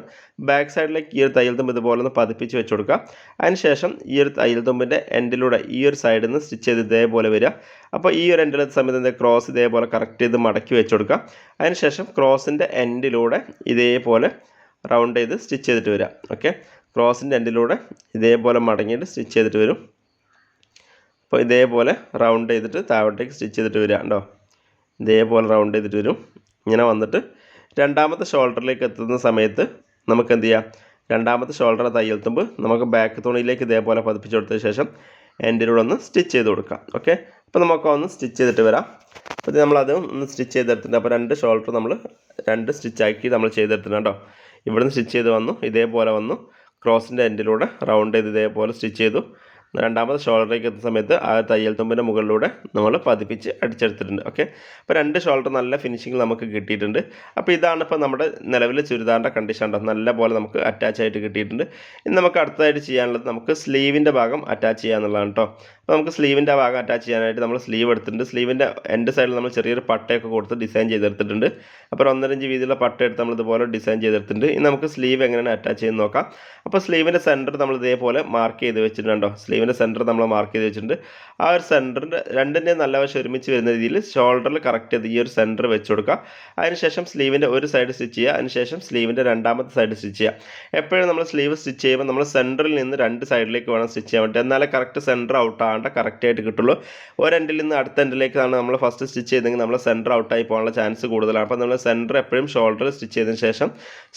ബാക്ക് സൈഡിലേക്ക് ഈ ഒരു തയ്യൽ തുമ്പ് ഇതുപോലെ ഒന്ന് പതിപ്പിച്ച് വെച്ച് കൊടുക്കുക. അതിനുശേഷം ഈ ഒരു തയ്യൽ തുമ്പിന്റെ എൻഡിലൂടെ ഈ ഒരു സൈഡിൽ നിന്ന് സ്റ്റിച്ച് ചെയ്ത് ഇതേപോലെ വരിക. അപ്പോൾ ഈ ഒരു എൻഡിലത്തെ സമയത്ത് എന്താ ക്രോസ് ഇതേപോലെ കറക്റ്റ് ചെയ്ത് മടക്കി വെച്ച് കൊടുക്കുക. അതിനുശേഷം ക്രോസിന്റെ എൻഡിലൂടെ ഇതേപോലെ റൗണ്ട് ചെയ്ത് സ്റ്റിച്ച് ചെയ്തിട്ട് വരിക. ഓക്കെ? ക്രോസിന്റെ എൻഡിലൂടെ ഇതേപോലെ മടങ്ങിയിട്ട് സ്റ്റിച്ച് ചെയ്തിട്ട് വരും. അപ്പോൾ ഇതേപോലെ റൗണ്ട് ചെയ്തിട്ട് താഴോട്ടേക്ക് സ്റ്റിച്ച് ചെയ്തിട്ട് വരിക. ഉണ്ടോ ഇതേപോലെ റൗണ്ട് ചെയ്തിട്ട് വരും. ഇങ്ങനെ വന്നിട്ട് രണ്ടാമത്തെ ഷോൾഡറിലേക്ക് എത്തുന്ന സമയത്ത് നമുക്ക് എന്ത് ചെയ്യാം? രണ്ടാമത്തെ ഷോൾഡർ തയ്യൽ തുമ്പ് നമുക്ക് ബാക്ക് തുണിയിലേക്ക് ഇതേപോലെ പതിപ്പിച്ച് കൊടുത്ത ശേഷം എൻഡിലൂടെ ഒന്ന് സ്റ്റിച്ച് ചെയ്ത് കൊടുക്കാം. ഓക്കെ അപ്പോൾ നമുക്ക് ഒന്ന് സ്റ്റിച്ച് ചെയ്തിട്ട് വരാം. അപ്പോൾ നമ്മളത് ഒന്ന് സ്റ്റിച്ച് ചെയ്തെടുത്തിട്ടുണ്ട്. അപ്പോൾ രണ്ട് ഷോൾഡർ നമ്മൾ രണ്ട് സ്റ്റിച്ചാക്കി നമ്മൾ ചെയ്തെടുത്തിട്ടുണ്ട് കേട്ടോ. ഇവിടുന്ന് സ്റ്റിച്ച് ചെയ്ത് വന്നു. ഇതേപോലെ വന്നു. ക്രോസിന്റെ എൻഡിലൂടെ റൗണ്ട് ചെയ്ത് ഇതേപോലെ സ്റ്റിച്ച് ചെയ്തു. രണ്ടാമത് ഷോൾഡറിലേക്ക് എത്തുന്ന സമയത്ത് ആ തയ്യൽ തുമ്പിന്റെ മുകളിലൂടെ നമ്മൾ പതിപ്പിച്ച് അടിച്ചെടുത്തിട്ടുണ്ട് ഓക്കെ അപ്പോൾ രണ്ട് ഷോൾഡർ നല്ല ഫിനിഷിങ് നമുക്ക് കിട്ടിയിട്ടുണ്ട്. അപ്പോൾ ഇതാണ് ഇപ്പോൾ നമ്മുടെ നിലവിൽ ചുരിദാറിന്റെ കണ്ടീഷൻ ഉണ്ടോ നല്ല പോലെ നമുക്ക് അറ്റാച്ച് ആയിട്ട് കിട്ടിയിട്ടുണ്ട്. ഇനി നമുക്ക് അടുത്തതായിട്ട് ചെയ്യാനുള്ളത് നമുക്ക് സ്ലീവിന്റെ ഭാഗം അറ്റാച്ച് ചെയ്യാന്നുള്ളതാണ് കേട്ടോ അപ്പോൾ നമുക്ക് സ്ലീവിന്റെ ഭാഗം അറ്റാച്ച് ചെയ്യാനായിട്ട് നമ്മൾ സ്ലീവ് എടുത്തിട്ടുണ്ട്. സ്ലീവിന്റെ എൻഡ് സൈഡിൽ നമ്മൾ ചെറിയൊരു പട്ടയൊക്കെ കൊടുത്ത് ഡിസൈൻ ചെയ്തെടുത്തിട്ടുണ്ട്. അപ്പോൾ ഒന്നരഞ്ച് വീതിയിലുള്ള പട്ട എടുത്ത് നമ്മൾ ഇതുപോലെ ഡിസൈൻ ചെയ്തെടുത്തിട്ടുണ്ട്. ഇനി നമുക്ക് സ്ലീവ് എങ്ങനെയാണ് അറ്റാച്ച് ചെയ്ത് നോക്കാം. അപ്പോൾ സ്ലീവിന്റെ സെന്റർ നമ്മൾ ഇതേപോലെ മാർക്ക് ചെയ്ത് വെച്ചിട്ടുണ്ടോ സ്ലീവിന്റെ സെന്റർ നമ്മൾ മാർക്ക് ചെയ്ത് വെച്ചിട്ടുണ്ട്. ആ ഒരു സെന്ററിന്റെ രണ്ടിന്റെയും നല്ല വശം ഒരുമിച്ച് വരുന്ന രീതിയിൽ ഷോൾഡറിൽ കറക്റ്റ് ചെയ്ത് ഈ ഒരു സെന്റർ വെച്ച് കൊടുക്കുക. അതിനുശേഷം സ്ലീവിന്റെ ഒരു സൈഡ് സ്റ്റിച്ച് ചെയ്യുക. അതിനുശേഷം സ്ലീവിന്റെ രണ്ടാമത്തെ സൈഡ് സ്റ്റിച്ച് ചെയ്യുക. എപ്പോഴും നമ്മൾ സ്ലീവ് സ്റ്റിച്ച് ചെയ്യുമ്പോൾ നമ്മൾ സെന്ററിൽ നിന്ന് രണ്ട് സൈഡിലേക്ക് വേണം സ്റ്റിച്ച് ചെയ്യാൻ വേണ്ടി എന്നാലേ കറക്റ്റ് സെന്റർ ഔട്ട് ആവേണ്ട കറക്റ്റ് ആയിട്ട് കിട്ടുള്ളൂ. ഒരു എൻഡിൽ നിന്ന് അടുത്ത എൻഡിലേക്കാണ് നമ്മൾ ഫസ്റ്റ് സ്റ്റിച്ച് ചെയ്തെങ്കിൽ നമ്മൾ സെന്റർ ഔട്ടായി പോകാനുള്ള ചാൻസ് കൂടുതലാണ്. അപ്പോൾ നമ്മൾ സെന്റർ എപ്പോഴും ഷോൾഡർ സ്റ്റിച്ച് ചെയ്തതിന് ശേഷം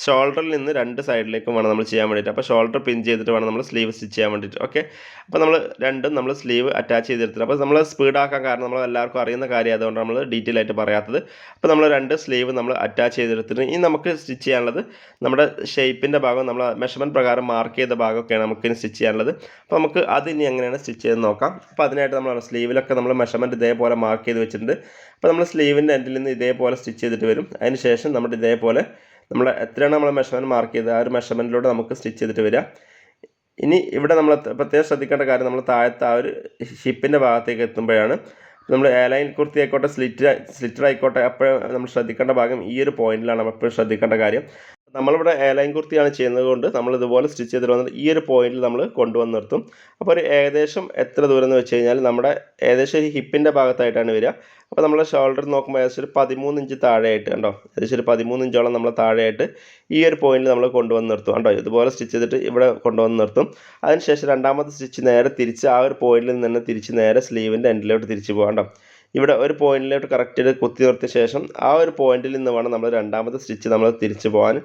ഷോൾഡറിൽ നിന്ന് രണ്ട് സൈഡിലേക്കും വേണം നമ്മൾ ചെയ്യാൻ വേണ്ടിയിട്ട്. അപ്പോൾ ഷോൾഡർ പിൻ ചെയ്തിട്ട് വേണം നമ്മൾ സ്ലീവ് സ്റ്റിച്ച് ചെയ്യാൻ വേണ്ടിയിട്ട്. ഓക്കെ അപ്പോൾ നമ്മൾ രണ്ടും നമ്മൾ സ്ലീവ് അറ്റാച്ച് ചെയ്തെടുത്തിട്ട് അപ്പോൾ നമ്മൾ സ്പീഡാക്കാൻ കാരണം നമ്മൾ എല്ലാവർക്കും അറിയുന്ന കാര്യം അതുകൊണ്ട് നമ്മൾ ഡീറ്റെയിൽ ആയിട്ട് പറയാത്തത്. അപ്പോൾ നമ്മൾ രണ്ട് സ്ലീവ് നമ്മൾ അറ്റാച്ച് ചെയ്തെടുത്തിട്ട് ഇനി നമുക്ക് സ്റ്റിച്ച് ചെയ്യാനുള്ളത് നമ്മുടെ ഷേപ്പിന്റെ ഭാഗം നമ്മൾ മെഷർമെന്റ് പ്രകാരം മാർക്ക് ചെയ്ത ഭാഗമൊക്കെയാണ് നമുക്ക് സ്റ്റിച്ച് ചെയ്യാനുള്ളത്. അപ്പോൾ നമുക്ക് അത് ഇനി എങ്ങനെയാണ് സ്റ്റിച്ച് ചെയ്ത് നോക്കാം. അപ്പോൾ അതിനായിട്ട് നമ്മൾ സ്ലീവിലൊക്കെ നമ്മൾ മെഷർമെന്റ് ഇതേപോലെ മാർക്ക് ചെയ്ത് വെച്ചിട്ടുണ്ട്. അപ്പോൾ നമ്മൾ സ്ലീവിന്റെ എൻഡിൽ നിന്ന് ഇതേപോലെ സ്റ്റിച്ച് ചെയ്തിട്ട് വരും. അതിന് ശേഷം നമ്മുടെ ഇതേപോലെ നമ്മൾ എത്രയാണ് നമ്മൾ മെഷർമെന്റ് മാർക്ക് ചെയ്തത് ആ ഒരു മെഷർമെന്റിലൂടെ നമുക്ക് സ്റ്റിച്ച് ചെയ്തിട്ട് വരിക ഇനി ഇവിടെ നമ്മൾ പ്രത്യേകം ശ്രദ്ധിക്കേണ്ട കാര്യം നമ്മൾ താഴത്തെ ആ ഒരു ഷിപ്പിന്റെ ഭാഗത്തേക്ക് എത്തുമ്പോഴാണ്. നമ്മൾ എയർലൈൻ കുർത്തി ആയിക്കോട്ടെ സ്ലിറ്റ് സ്ലിറ്റർ ആയിക്കോട്ടെ അപ്പോൾ നമ്മൾ ശ്രദ്ധിക്കേണ്ട ഭാഗം ഈ ഒരു പോയിന്റിലാണ് നമ്മൾ എപ്പോഴും ശ്രദ്ധിക്കേണ്ട കാര്യം. നമ്മളിവിടെ ലൈൻ കുർത്തിയാണ് ചെയ്യുന്നത് കൊണ്ട് നമ്മൾ ഇതുപോലെ സ്റ്റിച്ച് ചെയ്തിട്ട് വന്നിട്ട് ഈ ഒരു പോയിന്റിൽ നമ്മൾ കൊണ്ടുവന്ന് നിർത്തും. അപ്പോൾ ഒരു ഏകദേശം എത്ര ദൂരം എന്ന് വെച്ച് കഴിഞ്ഞാൽ നമ്മുടെ ഏകദേശം ഒരു ഹിപ്പിന്റെ ഭാഗത്തായിട്ടാണ് വരിക. അപ്പോൾ നമ്മൾ ഷോൾഡർ നോക്കുമ്പോൾ ഏകദേശം ഒരു പതിമൂന്ന് ഇഞ്ച് താഴെയായിട്ട് കണ്ടോ? ഏകദേശം ഒരു പതിമൂന്ന് ഇഞ്ചോളം നമ്മൾ താഴെയായിട്ട് ഈ ഒരു പോയിന്റിൽ നമ്മൾ കൊണ്ടുവന്ന് നിർത്തും. കണ്ടോ? ഇതുപോലെ സ്റ്റിച്ച് ചെയ്തിട്ട് ഇവിടെ കൊണ്ടുവന്ന് നിർത്തും. അതിനുശേഷം രണ്ടാമത്തെ സ്റ്റിച്ച് നേരെ തിരിച്ച് ആ ഒരു പോയിന്റിൽ നിന്ന് തിരിച്ച് നേരെ സ്ലീവിന്റെ എൻഡിലോട്ട് തിരിച്ച് പോകാം കണ്ടോ? ഇവിടെ ഒരു പോയിന്റിലോട്ട് കറക്റ്റ് കുത്തി നിർത്തിയ ശേഷം ആ ഒരു പോയിന്റിൽ നിന്ന് വേണം നമ്മൾ രണ്ടാമത്തെ സ്റ്റിച്ച് നമ്മൾ തിരിച്ചു പോകാൻ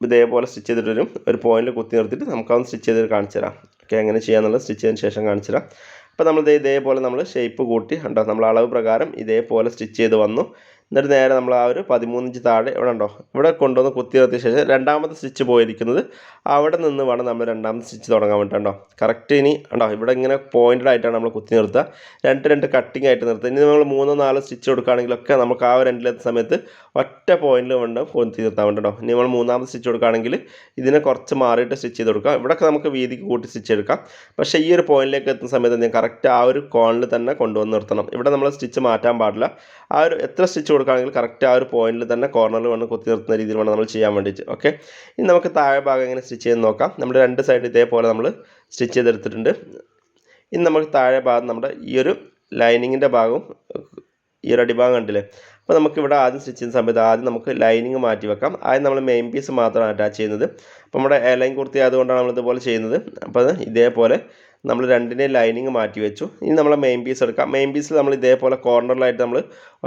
ഇതേപോലെ സ്റ്റിച്ച് ചെയ്തിട്ട് വരും. ഒരു പോയിന്റിൽ കുത്തി നിർത്തിയിട്ട് നമുക്കതൊന്ന് സ്റ്റിച്ച് ചെയ്ത് കാണിച്ചു തരാം. ഓക്കെ എങ്ങനെ ചെയ്യാന്നുള്ളത് സ്റ്റിച്ച് ചെയ്തതിന് ശേഷം കാണിച്ചു തരാം. അപ്പോൾ നമ്മൾ ഇതേപോലെ നമ്മൾ ഷേപ്പ് കൂട്ടി ഉണ്ടോ നമ്മൾ അളവ് പ്രകാരം ഇതേപോലെ സ്റ്റിച്ച് ചെയ്ത് വന്നു. എന്നിട്ട് നേരെ നമ്മൾ ആ ഒരു പതിമൂന്ന് ഇഞ്ച് താഴെ ഇവിടെ ഉണ്ടോ? ഇവിടെ കൊണ്ടുവന്ന് കുത്തി നിർത്തിയ ശേഷം രണ്ടാമത്തെ സ്റ്റിച്ച് പോയിരിക്കുന്നത് അവിടെ നിന്ന് വേണം നമ്മൾ രണ്ടാമത്തെ സ്റ്റിച്ച് തുടങ്ങാൻ വേണ്ടിയിട്ടുണ്ടോ കറക്റ്റ് ഇനി ഉണ്ടോ? ഇവിടെ ഇങ്ങനെ പോയിന്റഡ് ആയിട്ടാണ് നമ്മൾ കുത്തി നിർത്തുക. രണ്ട് രണ്ട് കട്ടിങ് ആയിട്ട് നിർത്തുക. ഇനി നമ്മൾ മൂന്നോ നാലോ സ്റ്റിച്ച് കൊടുക്കുകയാണെങ്കിലൊക്കെ നമുക്ക് ആ ഒരു എൻഡിലെത്തുന്ന സമയത്ത് ഒറ്റ പോയിന്റിൽ വേണ്ട കുത്തി നിർത്താൻ വേണ്ടിട്ടോ ഇനി നമ്മൾ മൂന്നാമത്തെ സ്റ്റിച്ച് കൊടുക്കുകയാണെങ്കിൽ ഇതിനെ കുറച്ച് മാറിയിട്ട് സ്റ്റിച്ച് ചെയ്ത് കൊടുക്കുക. ഇവിടെയൊക്കെ നമുക്ക് വീതിക്ക് കൂട്ടി സ്റ്റിച്ച് എടുക്കാം. പക്ഷേ ഈ ഒരു പോയിന്റിലേക്ക് എത്തുന്ന സമയത്ത് ഞാൻ കറക്റ്റ് ആ ഒരു കോണിൽ തന്നെ കൊണ്ടുവന്ന് നിർത്തണം. ഇവിടെ നമ്മൾ സ്റ്റിച്ച് മാറ്റാൻ പാടില്ല. ആ ഒരു എത്ര സ്റ്റിച്ച് കൊടുക്കുകയാണെങ്കിൽ കറക്റ്റ് ആ ഒരു പോയിന്റിൽ തന്നെ കോർണറിൽ വന്ന് കുത്തി നിർത്തുന്ന രീതിയിൽ വേണം നമ്മൾ ചെയ്യാൻ വേണ്ടിയിട്ട്. ഓക്കെ ഇനി നമുക്ക് താഴെ ഭാഗം എങ്ങനെ സ്റ്റിച്ച് ചെയ്ത് നോക്കാം. നമ്മൾ രണ്ട് സൈഡ് ഇതേപോലെ നമ്മൾ സ്റ്റിച്ച് ചെയ്തെടുത്തിട്ടുണ്ട്. ഇനി നമുക്ക് താഴെ ഭാഗം നമ്മുടെ ഈ ഒരു ലൈനിങ്ങിന്റെ ഭാഗവും ഈ ഒരു അടിഭാഗം കണ്ടില്ലേ? അപ്പോൾ നമുക്ക് ഇവിടെ ആദ്യം സ്റ്റിച്ച് ചെയ്യുന്ന സമയത്ത് ആദ്യം നമുക്ക് ലൈനിങ് മാറ്റി വെക്കാം. ആദ്യം നമ്മൾ മെയിൻ പീസ് മാത്രമാണ് അറ്റാച്ച് ചെയ്യുന്നത്. അപ്പോൾ നമ്മുടെ എയർലൈൻ കുർത്തി ആയതുകൊണ്ടാണ് നമ്മൾ ഇതുപോലെ ചെയ്യുന്നത്. അപ്പോൾ ഇതേപോലെ നമ്മൾ രണ്ടിന്റെ ലൈനിങ് മാറ്റി വെച്ചു. ഇനി നമ്മൾ മെയിൻ പീസ് എടുക്കാം. മെയിൻ പീസിൽ നമ്മൾ ഇതേപോലെ കോർണറിലായിട്ട് നമ്മൾ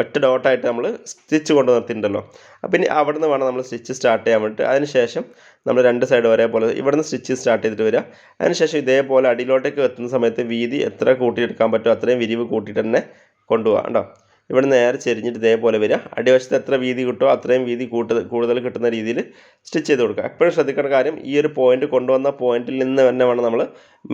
ഒറ്റ ഡോട്ടായിട്ട് നമ്മൾ സ്റ്റിച്ച് കൊണ്ട് നിർത്തിയിട്ടുണ്ടല്ലോ. അപ്പം ഇനി അവിടെ നിന്ന് വേണം നമ്മൾ സ്റ്റിച്ച് സ്റ്റാർട്ട് ചെയ്യാൻ വേണ്ടിയിട്ട്. അതിനുശേഷം നമ്മൾ രണ്ട് സൈഡ് ഒരേപോലെ ഇവിടുന്ന് സ്റ്റിച്ച് സ്റ്റാർട്ട് ചെയ്തിട്ട് വരിക. അതിനുശേഷം ഇതേപോലെ അടിയിലോട്ടേക്ക് എത്തുന്ന സമയത്ത് വീതി എത്ര കൂട്ടിയെടുക്കാൻ പറ്റുമോ അത്രയും വിരിവ് കൂട്ടിയിട്ട് തന്നെ കൊണ്ടുപോകാം കേട്ടോ ഇവിടെ നേരെ ചെരിഞ്ഞിട്ട് ഇതേപോലെ വരിക. അടിവശത്ത് എത്ര വീതി കിട്ടുമോ അത്രയും വീതി കൂട്ട കൂടുതൽ കിട്ടുന്ന രീതിയിൽ സ്റ്റിച്ച് ചെയ്ത് കൊടുക്കുക. എപ്പോഴും ശ്രദ്ധിക്കേണ്ട കാര്യം ഈ ഒരു പോയിന്റ് കൊണ്ടുവന്ന പോയിന്റിൽ നിന്ന് തന്നെ വേണം നമ്മൾ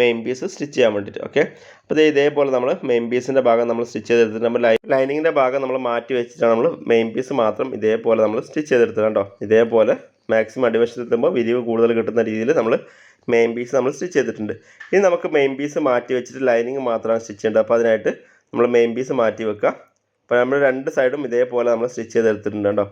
മെയിൻ പീസ് സ്റ്റിച്ച് ചെയ്യാൻ വേണ്ടിയിട്ട് ഓക്കെ അപ്പോൾ ഇതേപോലെ നമ്മൾ മെയിൻ പീസിന്റെ ഭാഗം നമ്മൾ സ്റ്റിച്ച് ചെയ്തെടുത്തിട്ട് നമ്മൾ ലൈനിങ്ങിന്റെ ഭാഗം നമ്മൾ മാറ്റി വെച്ചിട്ടാണ് നമ്മൾ മെയിൻ പീസ് മാത്രം ഇതേപോലെ നമ്മൾ സ്റ്റിച്ച് ചെയ്തെടുത്തത് കേട്ടോ ഇതേപോലെ മാക്സിമം അടിവശത്തെത്തുമ്പോൾ വിരിവ് കൂടുതൽ കിട്ടുന്ന രീതിയിൽ നമ്മൾ മെയിൻ പീസ് നമ്മൾ സ്റ്റിച്ച് ചെയ്തിട്ടുണ്ട്. ഇനി നമുക്ക് മെയിൻ പീസ് മാറ്റി വെച്ചിട്ട് ലൈനിങ് മാത്രമാണ് സ്റ്റിച്ച് ചെയ്യേണ്ടത്. അപ്പോൾ അതിനായിട്ട് നമ്മൾ മെയിൻ പീസ് മാറ്റി വെക്കുക. അപ്പോൾ നമ്മൾ രണ്ട് സൈഡും ഇതേപോലെ നമ്മൾ സ്റ്റിച്ച് ചെയ്തെടുത്തിട്ടുണ്ട് കേട്ടോ.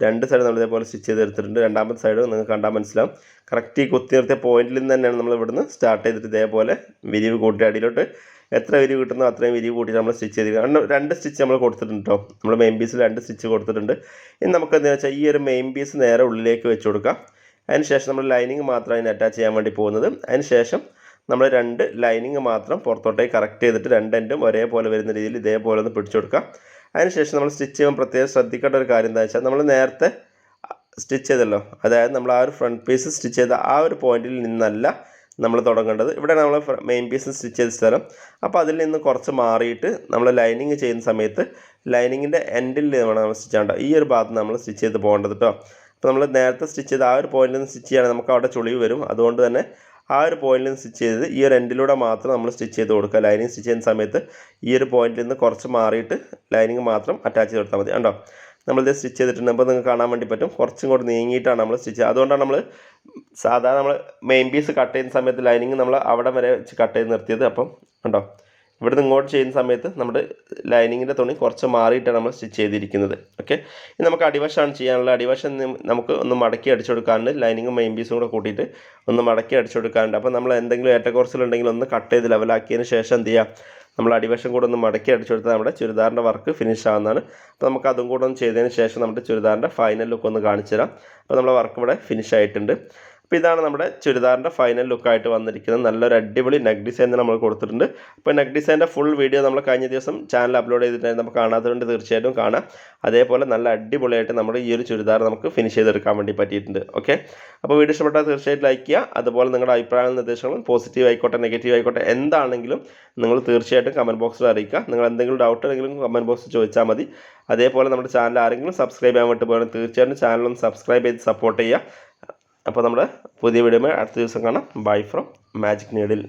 രണ്ട് സൈഡ് നമ്മൾ ഇതേപോലെ സ്റ്റിച്ച് ചെയ്തെടുത്തിട്ടുണ്ട് രണ്ടാമത്തെ സൈഡ് നിങ്ങൾക്ക് കണ്ടാൽ മനസ്സിലാവും. കറക്റ്റ് ഈ കുത്തി നിർത്തിയ പോയിന്റിൽ നിന്ന് തന്നെയാണ് നമ്മൾ ഇവിടുന്ന് സ്റ്റാർട്ട് ചെയ്തിട്ട് ഇതേപോലെ വിരിവ് കൂട്ടി അടിയിലോട്ട് എത്ര വിരിവ് കിട്ടുന്നോ അത്രയും വിരിവ് കൂട്ടിയിട്ട് നമ്മൾ സ്റ്റിച്ച് ചെയ്ത് രണ്ട് സ്റ്റിച്ച് നമ്മൾ കൊടുത്തിട്ടുണ്ട് കേട്ടോ. നമ്മൾ മെയിൻ പീസിൽ രണ്ട് സ്റ്റിച്ച് കൊടുത്തിട്ടുണ്ട്. ഇനി നമുക്ക് എന്താ വെച്ചാൽ ഈ ഒരു മെയിൻ പീസ് നേരെ ഉള്ളിലേക്ക് വെച്ച് കൊടുക്കാം. അതിന് ശേഷം നമ്മൾ ലൈനിങ് മാത്രം അതിന് അറ്റാച്ച് ചെയ്യാൻ വേണ്ടി പോകുന്നത്. അതിന് ശേഷം നമ്മൾ രണ്ട് ലൈനിങ് മാത്രം പുറത്തോട്ടേക്ക് കറക്റ്റ് ചെയ്തിട്ട് രണ്ട് എൻഡും ഒരേപോലെ വരുന്ന രീതിയിൽ ഇതേപോലെ ഒന്ന് പിടിച്ചു കൊടുക്കുക അതിനുശേഷം നമ്മൾ സ്റ്റിച്ച് ചെയ്യുമ്പോൾ പ്രത്യേകം ശ്രദ്ധിക്കേണ്ട ഒരു കാര്യം എന്താ വെച്ചാൽ നമ്മൾ നേരത്തെ സ്റ്റിച്ച് ചെയ്തല്ലോ. അതായത് നമ്മൾ ആ ഒരു ഫ്രണ്ട് പീസ് സ്റ്റിച്ച് ചെയ്ത ആ ഒരു പോയിന്റിൽ നിന്നല്ല നമ്മൾ തുടങ്ങേണ്ടത്. ഇവിടെ നമ്മൾ മെയിൻ പീസ് സ്റ്റിച്ച് ചെയ്ത സ്ഥലം. അപ്പോൾ അതിൽ നിന്ന് കുറച്ച് മാറിയിട്ട് നമ്മൾ ലൈനിങ് ചെയ്യുന്ന സമയത്ത് ലൈനിങ്ങിന്റെ എൻഡിൽ വേണം നമ്മൾ സ്റ്റിച്ച് ചെയ്യേണ്ടത് ഈ ഒരു ഭാഗത്ത് നമ്മൾ സ്റ്റിച്ച് ചെയ്ത് പോകേണ്ടത് കേട്ടോ അപ്പോൾ നമ്മൾ നേരത്തെ സ്റ്റിച്ച് ചെയ്ത ആ ഒരു പോയിന്റിൽ നിന്ന് സ്റ്റിച്ച് ചെയ്യുകയാണെങ്കിൽ നമുക്ക് അവിടെ ചുളിവ് വരും. അതുകൊണ്ട് തന്നെ ആ ഒരു പോയിന്റിൽ നിന്ന് സ്റ്റിച്ച് ചെയ്ത് ഈ ഒരു എൻഡിലൂടെ മാത്രം നമ്മൾ സ്റ്റിച്ച് ചെയ്ത് കൊടുക്കുക. ലൈനിങ് സ്റ്റിച്ച് ചെയ്യുന്ന സമയത്ത് ഈ ഒരു പോയിന്റിൽ നിന്ന് കുറച്ച് മാറിയിട്ട് ലൈനിങ് മാത്രം അറ്റാച്ച് ചെയ്ത് കൊടുത്താൽ മതി. കണ്ടോ? നമ്മളിത് സ്റ്റിച്ച് ചെയ്തിട്ടുണ്ട്. അപ്പോൾ നിങ്ങൾക്ക് കാണാൻ വേണ്ടി പറ്റും. കുറച്ചും കൂടി നീങ്ങിയിട്ടാണ് നമ്മൾ സ്റ്റിച്ച് അതുകൊണ്ടാണ് നമ്മൾ സാധാരണ നമ്മൾ മെയിൻ പീസ് കട്ട് ചെയ്യുന്ന സമയത്ത് ലൈനിങ് നമ്മൾ അവിടെ വരെ വെച്ച് കട്ട് ചെയ്ത് നിർത്തിയത്. അപ്പം കണ്ടോ? ഇവിടുന്ന് ഇങ്ങോട്ട് ചെയ്യുന്ന സമയത്ത് നമ്മുടെ ലൈനിങ്ങിന്റെ തുണി കുറച്ച് മാറിയിട്ടാണ് നമ്മൾ സ്റ്റിച്ച് ചെയ്തിരിക്കുന്നത്. ഓക്കെ ഇനി നമുക്ക് അടിവശമാണ് ചെയ്യാനുള്ളത്. അടിവശം നമുക്ക് ഒന്ന് മടക്കി അടിച്ചു കൊടുക്കാനുണ്ട് ലൈനിങ്ങും മെയിൻ പീസും കൂടെ കൂട്ടിയിട്ട് ഒന്ന് മടക്കി അടിച്ചു കൊടുക്കാനുണ്ട് അപ്പോൾ നമ്മൾ എന്തെങ്കിലും ഏറ്റക്കുറച്ചിലുണ്ടെങ്കിൽ ഒന്ന് കട്ട് ചെയ്ത് ലെവലാക്കിയതിന് ശേഷം എന്ത് ചെയ്യുക നമ്മൾ അടിവശം കൂടെ ഒന്ന് മടക്കി അടിച്ചു കൊടുത്താൽ നമ്മുടെ ചുരിദാറിന്റെ വർക്ക് ഫിനിഷ് ആവുന്നതാണ്. അപ്പോൾ നമുക്ക് അതും കൂടെ ഒന്ന് ചെയ്തതിന് ശേഷം നമ്മുടെ ചുരിദാറിന്റെ ഫൈനൽ ലുക്ക് ഒന്ന് കാണിച്ചു തരാം അപ്പോൾ നമ്മുടെ വർക്ക് ഇവിടെ ഫിനിഷ് ആയിട്ടുണ്ട്. അപ്പോൾ ഇതാണ് നമ്മുടെ ചുരിദാറിന്റെ ഫൈനൽ ലുക്കായിട്ട് വന്നിരിക്കുന്നത്. നല്ലൊരു അടിപൊളി നെക്ക് ഡിസൈൻ നമ്മൾ കൊടുത്തിട്ടുണ്ട്. അപ്പോൾ നെക്ക് ഡിസൈന്റെ ഫുൾ വീഡിയോ നമ്മൾ കഴിഞ്ഞ ദിവസം ചാനൽ അപ്ലോഡ് ചെയ്തിട്ടുണ്ടായിരുന്നു നമുക്ക് കാണാത്തതുകൊണ്ട് തീർച്ചയായിട്ടും കാണാം. അതേപോലെ നല്ല അടിപൊളിയായിട്ട് നമ്മുടെ ഈ ഒരു ചുരിദാർ നമുക്ക് ഫിനിഷ് ചെയ്തെടുക്കാൻ വേണ്ടി പറ്റിയിട്ടുണ്ട്. ഓക്കെ അപ്പോൾ വീഡിയോ ഇഷ്ടപ്പെട്ടാൽ തീർച്ചയായിട്ടും ലൈക്ക് ചെയ്യുക. അതുപോലെ നിങ്ങളുടെ അഭിപ്രായങ്ങളും നിർദ്ദേശങ്ങളും പോസിറ്റീവ് ആയിക്കോട്ടെ നെഗറ്റീവ് ആയിക്കോട്ടെ എന്താണെങ്കിലും നിങ്ങൾ തീർച്ചയായിട്ടും കമന്റ് ബോക്സിൽ അറിയിക്കുക. നിങ്ങൾ എന്തെങ്കിലും ഡൗട്ട് ഉണ്ടെങ്കിലും കമന്റ് ബോക്സിൽ ചോദിച്ചാൽ മതി. അതേപോലെ നമ്മുടെ ചാനൽ ആരെങ്കിലും സബ്സ്ക്രൈബ് ചെയ്യാൻ വേണ്ടി പോകണം തീർച്ചയായിട്ടും ചാനലൊന്ന് സബ്സ്ക്രൈബ് ചെയ്ത് സപ്പോർട്ട് ചെയ്യുക. അപ്പോൾ നമ്മുടെ പുതിയ വീഡിയോ അടുത്ത ദിവസം കാണാം. Bye from magic needle